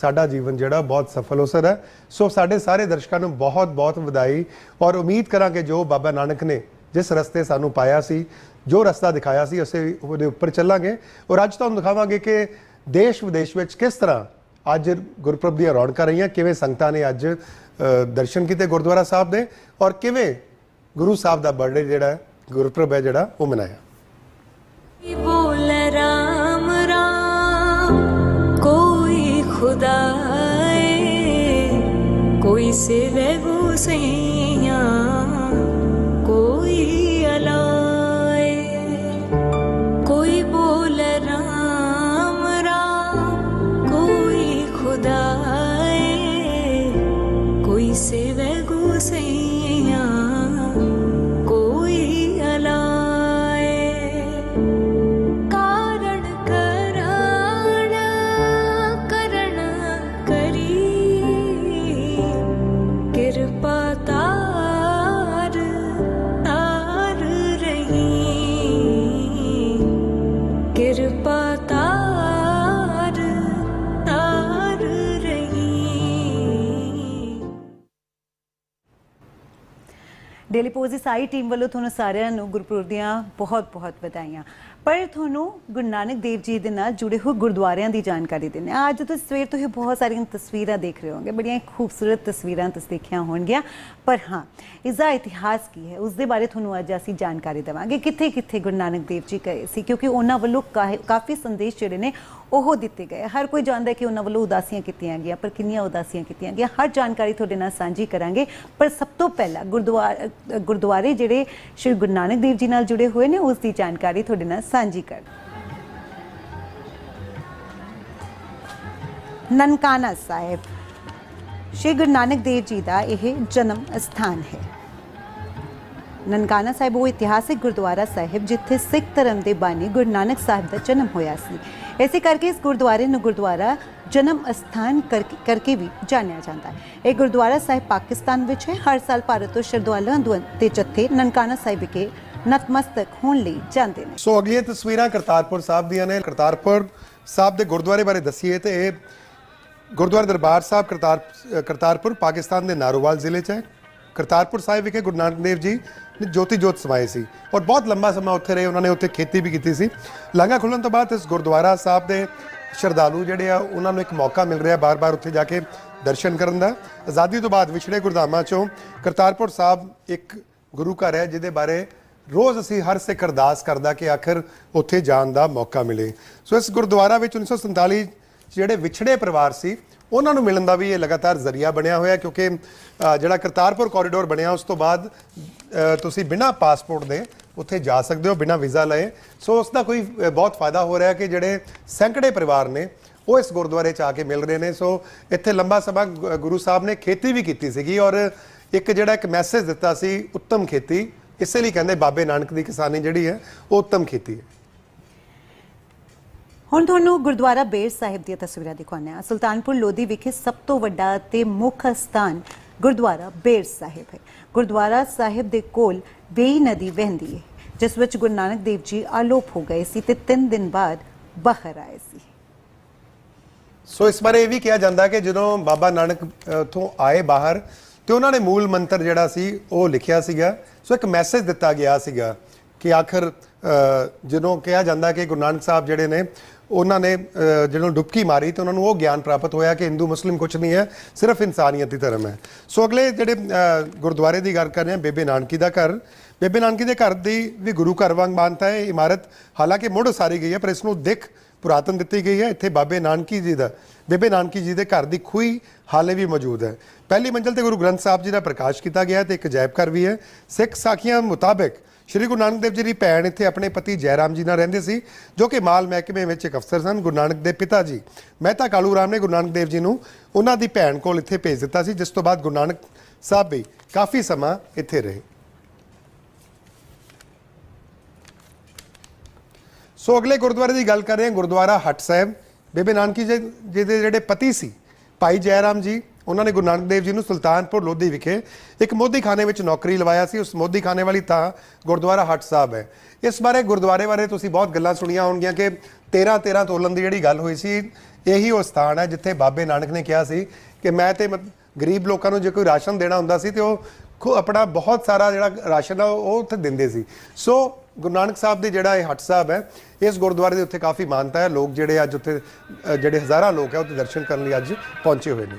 ਸਾਡਾ ਜੀਵਨ ਜਿਹੜਾ ਬਹੁਤ ਸਫਲ ਹੋ ਸਕਦਾ ਹੈ। ਸੋ ਸਾਡੇ ਸਾਰੇ ਦਰਸ਼ਕਾਂ ਨੂੰ ਬਹੁਤ ਬਹੁਤ ਵਧਾਈ। ਔਰ ਉਮੀਦ ਕਰਾਂਗੇ ਜੋ ਬਾਬਾ ਨਾਨਕ ਨੇ ਜਿਸ ਰਸਤੇ ਸਾਨੂੰ ਪਾਇਆ ਸੀ ਜੋ ਰਸਤਾ ਦਿਖਾਇਆ ਸੀ ਅਸੀਂ ਉਹਦੇ ਉੱਪਰ ਚੱਲਾਂਗੇ। ਔਰ ਅੱਜ ਤੁਹਾਨੂੰ ਦਿਖਾਵਾਂਗੇ ਕਿ ਦੇਸ਼ ਵਿਦੇਸ਼ ਵਿੱਚ ਕਿਸ ਤਰ੍ਹਾਂ ਅੱਜ ਗੁਰਪੁਰਬ ਦੀਆਂ ਰੌਣਕਾਂ ਰਹੀਆਂ ਕਿਵੇਂ ਸੰਗਤਾਂ ਨੇ ਅੱਜ ਦਰਸ਼ਨ ਕੀਤੇ ਗੁਰਦੁਆਰਾ ਸਾਹਿਬ ਦੇ ਔਰ ਕਿਵੇਂ ਗੁਰੂ ਸਾਹਿਬ ਦਾ ਬਰਥਡੇ ਜਿਹੜਾ ਹੈ, ਗੁਰਪੁਰਬ ਹੈ ਜਿਹੜਾ ਉਹ ਮਨਾਇਆ। खुदाए कोई सिवे गुसैया कोई अलाए कोई बोल राम राम कोई खुदाए कोई सिवे गुसैया ਸਾਈ ਟੀਮ ਵੱਲੋਂ ਤੁਹਾਨੂੰ ਸਾਰਿਆਂ ਨੂੰ ਗੁਰਪੁਰਬ ਦੀਆਂ ਬਹੁਤ-ਬਹੁਤ ਵਧਾਈਆਂ। ਪਰ ਤੁਹਾਨੂੰ ਗੁਰੂ ਨਾਨਕ ਦੇਵ ਜੀ ਦੇ ਨਾਲ ਜੁੜੇ ਹੋਏ ਗੁਰਦੁਆਰਿਆਂ ਦੀ ਜਾਣਕਾਰੀ ਦਿੰਦੇ ਹਾਂ। ਅੱਜ ਤੁਸੀਂ ਸਵੇਰ ਤੋਂ ਹੀ ਬਹੁਤ ਸਾਰੀਆਂ ਤਸਵੀਰਾਂ ਦੇਖ ਰਹੇ ਹੋਗੇ ਬੜੀਆਂ ਖੂਬਸੂਰਤ ਤਸਵੀਰਾਂ ਤੁਸੀਂ ਦੇਖੀਆਂ ਹੋਣਗੀਆਂ। ਪਰ ਹਾਂ ਇਸ ਦਾ ਇਤਿਹਾਸ ਕੀ ਹੈ ਉਸ ਦੇ ਬਾਰੇ ਤੁਹਾਨੂੰ ਅੱਜ ਅਸੀਂ ਜਾਣਕਾਰੀ ਦੇਵਾਂਗੇ। ਕਿੱਥੇ ਕਿੱਥੇ ਗੁਰੂ ਨਾਨਕ ਦੇਵ ਜੀ ਗਏ ਸੀ, ਕਿਉਂਕਿ ਉਹਨਾਂ ਵੱਲੋਂ ਕਾਹ- ਕਾਫੀ ਸੰਦੇਸ਼ ਜਿਹੜੇ ਨੇ ਉਹ ਦਿੱਤੇ ਗਏ। ਹਰ ਕੋਈ ਜਾਣਦਾ ਕਿ ਉਹਨਾਂ ਵੱਲੋਂ ਉਦਾਸੀਆਂ ਕੀਤੀਆਂ ਗਈਆਂ, ਪਰ ਕਿੰਨੀਆਂ ਉਦਾਸੀਆਂ ਕੀਤੀਆਂ ਗਈਆਂ, ਹਰ ਜਾਣਕਾਰੀ ਤੁਹਾਡੇ ਨਾਲ ਸਾਂਝੀ ਕਰਾਂਗੇ। ਪਰ ਸਭ ਤੋਂ ਪਹਿਲਾਂ ਗੁਰਦੁਆਰਾ ਗੁਰਦੁਆਰੇ ਜਿਹੜੇ ਸ਼੍ਰੀ ਗੁਰੂ ਨਾਨਕ ਦੇਵ ਜੀ ਨਾਲ ਜੁੜੇ ਹੋਏ ਨੇ, ਉਸ ਦੀ ਜਾਣਕਾਰੀ ਤੁਹਾਡੇ ਨਾਲ ਸਾਂਝੀ ਕਰ। ਨਨਕਾਣਾ ਸਾਹਿਬ, ਸ਼੍ਰੀ ਗੁਰੂ ਨਾਨਕ ਦੇਵ ਜੀ ਦਾ ਇਹ ਜਨਮ ਸਥਾਨ ਹੈ। ਨਨਕਾਣਾ ਸਾਹਿਬ ਉਹ ਇਤਿਹਾਸਿਕ ਗੁਰਦੁਆਰਾ ਸਾਹਿਬ ਜਿੱਥੇ ਸਿੱਖ ਧਰਮ ਦੇ ਬਾਨੀ ਗੁਰੂ ਨਾਨਕ ਸਾਹਿਬ ਦਾ ਜਨਮ ਹੋਇਆ ਸੀ। ਇਸੇ ਕਰਕੇ ਇਸ ਗੁਰਦੁਆਰੇ ਨੂੰ ਗੁਰਦੁਆਰਾ ਜਨਮ ਅਸਥਾਨ ਕਰਕੇ ਕਰਕੇ ਵੀ ਜਾਣਿਆ ਜਾਂਦਾ ਹੈ। ਇਹ ਗੁਰਦੁਆਰਾ ਸਾਹਿਬ ਪਾਕਿਸਤਾਨ ਵਿੱਚ ਹੈ। ਹਰ ਸਾਲ ਭਾਰਤ ਤੋਂ ਸ਼ਰਧਾਲੂਆਂ ਦੁ- ਦੇ ਜੱਥੇ ਨਨਕਾਣਾ ਸਾਹਿਬ ਵਿਖੇ ਨਤਮਸਤਕ ਹੋਣ ਲਈ ਜਾਂਦੇ ਨੇ। ਸੋ ਅਗਲੀਆਂ ਤਸਵੀਰਾਂ ਕਰਤਾਰਪੁਰ ਸਾਹਿਬ ਦੀਆਂ ਨੇ। ਕਰਤਾਰਪੁਰ ਸਾਹਿਬ ਦੇ ਗੁਰਦੁਆਰੇ ਬਾਰੇ ਦੱਸੀਏ ਤੇ ਇਹ ਗੁਰਦੁਆਰਾ ਦਰਬਾਰ ਸਾਹਿਬ ਕਰਤਾਰ ਕਰਤਾਰਪੁਰ ਪਾਕਿਸਤਾਨ ਦੇ ਨਾਰੋਵਾਲ ਜ਼ਿਲ੍ਹੇ 'ਚ ਹੈ। ਕਰਤਾਰਪੁਰ ਸਾਹਿਬ ਵਿਖੇ ਗੁਰੂ ਨਾਨਕ ਦੇਵ ਜੀ ਨੇ ਜੋਤੀ ਜੋਤ ਸਮਾਏ ਸੀ ਔਰ ਬਹੁਤ ਲੰਬਾ ਸਮਾਂ ਉੱਥੇ ਰਹੇ। ਉਹਨਾਂ ਨੇ ਉੱਥੇ ਖੇਤੀ ਵੀ ਕੀਤੀ ਸੀ। ਲਾਂਘਾ ਖੁੱਲਣ ਤੋਂ ਬਾਅਦ ਇਸ ਗੁਰਦੁਆਰਾ ਸਾਹਿਬ ਦੇ ਸ਼ਰਧਾਲੂ ਜਿਹੜੇ ਆ, ਉਹਨਾਂ ਨੂੰ ਇੱਕ ਮੌਕਾ ਮਿਲ ਰਿਹਾ ਬਾਰ-ਬਾਰ ਉੱਥੇ ਜਾ ਕੇ ਦਰਸ਼ਨ ਕਰਨ ਦਾ। ਆਜ਼ਾਦੀ ਤੋਂ ਬਾਅਦ ਵਿਛੜੇ ਗੁਰਦਾਮਾਂ ਚੋਂ ਕਰਤਾਰਪੁਰ ਸਾਹਿਬ ਇੱਕ ਗੁਰੂ ਘਰ ਹੈ, ਜਿਹਦੇ ਬਾਰੇ ਰੋਜ਼ ਅਸੀਂ ਹਰ ਸਿੱਖ ਅਰਦਾਸ ਕਰਦਾ ਕਿ ਆਖਰ ਉੱਥੇ ਜਾਣ ਦਾ ਮੌਕਾ ਮਿਲੇ। ਸੋ ਇਸ ਗੁਰਦੁਆਰਾ ਵਿੱਚ 1947 'ਚ ਜਿਹੜੇ ਵਿਛੜੇ ਪਰਿਵਾਰ ਸੀ, ਉਹਨਾਂ ਨੂੰ ਮਿਲਣ ਦਾ ਵੀ ਇਹ ਲਗਾਤਾਰ ਜ਼ਰੀਆ ਬਣਿਆ ਹੋਇਆ ਕਿਉਂਕਿ ਜਿਹੜਾ ਕਰਤਾਰਪੁਰ ਕੋਰੀਡੋਰ ਬਣਿਆ, ਉਸ ਤੋਂ ਬਾਅਦ ਤੁਸੀਂ ਬਿਨਾਂ ਪਾਸਪੋਰਟ ਦੇ ਉੱਥੇ ਜਾ ਸਕਦੇ ਹੋ, ਬਿਨਾਂ ਵੀਜ਼ਾ ਲਏ। ਸੋ ਉਸ ਦਾ ਕੋਈ ਬਹੁਤ ਫਾਇਦਾ ਹੋ ਰਿਹਾ ਕਿ ਜਿਹੜੇ ਸੈਂਕੜੇ ਪਰਿਵਾਰ ਨੇ, ਉਹ ਇਸ ਗੁਰਦੁਆਰੇ 'ਚ ਆ ਕੇ ਮਿਲ ਰਹੇ ਨੇ। ਸੋ ਇੱਥੇ ਲੰਬਾ ਸਮਾਂ ਗੁ- ਗੁਰੂ ਸਾਹਿਬ ਨੇ ਖੇਤੀ ਵੀ ਕੀਤੀ ਸੀਗੀ ਔਰ ਇੱਕ ਜਿਹੜਾ ਇੱਕ ਮੈਸੇਜ ਦਿੱਤਾ ਸੀ, ਉੱਤਮ ਖੇਤੀ। ਇਸੇ ਲਈ ਕਹਿੰਦੇ ਬਾਬੇ ਨਾਨਕ ਦੀ ਕਿਸਾਨੀ ਜਿਹੜੀ ਹੈ ਉਹ ਉੱਤਮ ਖੇਤੀ ਹੈ। ਹੁਣ ਤੁਹਾਨੂੰ ਗੁਰਦੁਆਰਾ ਬੇਰ ਸਾਹਿਬ ਦੀਆਂ ਤਸਵੀਰਾਂ ਦਿਖਾਉਂਦੇ ਹਾਂ। ਸੁਲਤਾਨਪੁਰ ਲੋਧੀ ਵਿਖੇ ਸਭ ਤੋਂ ਵੱਡਾ ਤੇ ਮੁੱਖ ਸਥਾਨ ਗੁਰਦੁਆਰਾ ਬੇਰ ਸਾਹਿਬ ਹੈ। ਗੁਰਦੁਆਰਾ ਸਾਹਿਬ ਦੇ ਕੋਲ ਵੇਈ ਨਦੀ ਵਹਿੰਦੀ ਹੈ ਜਿਸ ਵਿੱਚ ਗੁਰੂ ਨਾਨਕ ਦੇਵ ਜੀ ਆਲੋਪ ਹੋ ਗਏ ਸੀ ਤੇ 3 ਦਿਨ ਬਾਅਦ ਬਾਹਰ ਆਏ ਸੀ। ਸੋ ਇਸ ਬਾਰੇ ਇਹ ਵੀ ਕਿਹਾ ਜਾਂਦਾ ਕਿ ਜਦੋਂ ਬਾਬਾ ਨਾਨਕ ਉੱਥੋਂ ਆਏ ਬਾਹਰ ਤੇ ਉਹਨਾਂ ਨੇ ਮੂਲ ਮੰਤਰ ਜਿਹੜਾ ਸੀ, ਉਹ ਲਿਖਿਆ ਸੀਗਾ। ਸੋ ਇੱਕ ਮੈਸੇਜ ਦਿੱਤਾ ਗਿਆ ਸੀਗਾ ਕਿ ਆਖਰ ਜਦੋਂ ਕਿਹਾ ਜਾਂਦਾ ਕਿ ਗੁਰੂ ਨਾਨਕ ਸਾਹਿਬ ਜਿਹੜੇ ਨੇ, ਉਹਨਾਂ ਨੇ ਜਦੋਂ ਡੁਬਕੀ ਮਾਰੀ ਤੇ ਉਹਨਾਂ ਨੂੰ ਉਹ ਗਿਆਨ ਪ੍ਰਾਪਤ ਹੋਇਆ ਕਿ ਹਿੰਦੂ, ਮੁਸਲਿਮ ਕੁਝ ਨਹੀਂ ਹੈ, ਸਿਰਫ ਇਨਸਾਨੀਅਤ ਹੀ ਧਰਮ ਹੈ। ਸੋ ਅਗਲੇ ਜਿਹੜੇ ਗੁਰਦੁਆਰੇ ਦੀ ਗੱਲ ਕਰ ਰਹੇ ਹਾਂ, ਬੇਬੇ ਨਾਨਕੀ ਦਾ ਘਰ। ਬੇਬੇ ਨਾਨਕੀ ਦੇ ਘਰ ਦੀ ਵੀ ਗੁਰੂ ਘਰ ਵਾਂਗ ਮਾਨਤਾ ਹੈ, ਇਹ ਇਮਾਰਤ ਹਾਲਾਂਕਿ ਮੁੜ ਉਸਾਰੀ ਗਈ ਹੈ, ਪਰ ਇਸ ਨੂੰ ਦਿੱਖ ਪੁਰਾਤਨ ਦਿੱਤੀ ਗਈ ਹੈ, ਇੱਥੇ ਬਾਬੇ ਨਾਨਕੀ ਜੀ ਦਾ, ਬੇਬੇ ਨਾਨਕੀ ਜੀ ਦੇ ਘਰ ਦੀ ਖੂਹੀ ਹਾਲੇ ਵੀ ਮੌਜੂਦ ਹੈ। ਪਹਿਲੀ ਮੰਜ਼ਲ ਤੇ ਗੁਰੂ ਗ੍ਰੰਥ ਸਾਹਿਬ ਜੀ ਦਾ ਪ੍ਰਕਾਸ਼ ਕੀਤਾ ਗਿਆ ਹੈ ਤੇ ਇੱਕ ਅਜਾਇਬ ਘਰ ਵੀ ਹੈ। ਸਿੱਖ ਸਾਖੀਆਂ ਮੁਤਾਬਕ ਸ਼੍ਰੀ ਗੁਰੂ ਨਾਨਕ ਦੇਵ ਜੀ ਦੀ ਭੈਣ ਇੱਥੇ ਆਪਣੇ ਪਤੀ ਜੈਰਾਮ ਜੀ ਨਾਲ ਰਹਿੰਦੇ ਸੀ, ਜੋ ਕਿ ਮਾਲ ਮਹਿਕਮੇ ਵਿੱਚ ਇੱਕ ਅਫਸਰ ਸਨ, ਗੁਰੂ ਨਾਨਕ ਦੇ ਪਿਤਾ ਜੀ। ਮਹਿਤਾ ਕਾਲੂ ਰਾਮ ਨੇ ਗੁਰੂ ਨਾਨਕ ਦੇਵ ਜੀ ਨੂੰ ਉਹਨਾਂ ਦੀ ਭੈਣ ਕੋਲ ਇੱਥੇ ਭੇਜ ਦਿੱਤਾ ਸੀ, ਜਿਸ ਤੋਂ ਬਾਅਦ ਗੁਰੂ ਨਾਨਕ ਸਾਹਿਬ ਵੀ ਕਾਫੀ ਸਮਾਂ ਇੱਥੇ ਰਹੇ। ਸੋ ਅਗਲੇ ਗੁਰਦੁਆਰੇ ਦੀ ਗੱਲ ਕਰ ਰਹੇ ਹਾਂ, ਗੁਰਦੁਆਰਾ ਹਟ ਸਾਹਿਬ। ਬੇਬੇ ਨਾਨਕੀ ਜੀ ਜੀ ਦੇ ਜਿਹੜੇ ਪਤੀ ਸੀ, ਭਾਈ ਜੈਰਾਮ ਜੀ, ਉਹਨਾਂ ਨੇ ਗੁਰੂ ਨਾਨਕ ਦੇਵ ਜੀ ਨੂੰ ਸੁਲਤਾਨਪੁਰ ਲੋਧੀ ਵਿਖੇ ਇੱਕ ਮੋਦੀਖਾਨੇ ਵਿੱਚ ਨੌਕਰੀ ਲਵਾਇਆ ਸੀ। ਉਸ ਮੋਦੀਖਾਨੇ ਵਾਲੀ ਥਾਂ ਗੁਰਦੁਆਰਾ ਹੱਟ ਸਾਹਿਬ ਹੈ। ਇਸ ਬਾਰੇ ਗੁਰਦੁਆਰੇ ਬਾਰੇ ਤੁਸੀਂ ਬਹੁਤ ਗੱਲਾਂ ਸੁਣੀਆਂ ਹੋਣਗੀਆਂ ਕਿ 13 13 ਤੋਲਣ ਦੀ ਜਿਹੜੀ ਗੱਲ ਹੋਈ ਸੀ, ਇਹੀ ਉਹ ਸਥਾਨ ਹੈ ਜਿੱਥੇ ਬਾਬੇ ਨਾਨਕ ਨੇ ਕਿਹਾ ਸੀ ਕਿ ਮੈਂ ਤੇ ਮਤ- ਗਰੀਬ ਲੋਕਾਂ ਨੂੰ ਜੇ ਕੋਈ ਰਾਸ਼ਨ ਦੇਣਾ ਹੁੰਦਾ ਸੀ ਤੇ ਉਹ ਖੁ- ਆਪਣਾ ਬਹੁਤ ਸਾਰਾ ਜਿਹੜਾ ਰਾਸ਼ਨ ਆ ਉਹ ਉੱਥੇ ਦਿੰਦੇ ਸੀ। ਸੋ ਗੁਰੂ ਨਾਨਕ ਸਾਹਿਬ ਦੇ ਜਿਹੜਾ ਇਹ ਹੱਟ ਸਾਹਿਬ ਹੈ, ਇਸ ਗੁਰਦੁਆਰੇ ਦੇ ਉੱਤੇ ਕਾਫੀ ਮਾਨਤਾ ਹੈ। ਲੋਕ ਜਿਹੜੇ ਅੱਜ ਉੱਥੇ ਜਿਹੜੇ ਹਜ਼ਾਰਾਂ ਲੋਕ ਹੈ, ਉੱਥੇ ਦਰਸ਼ਨ ਕਰਨ ਲਈ ਅੱਜ ਪਹੁੰਚੇ ਹੋਏ ਨੇ।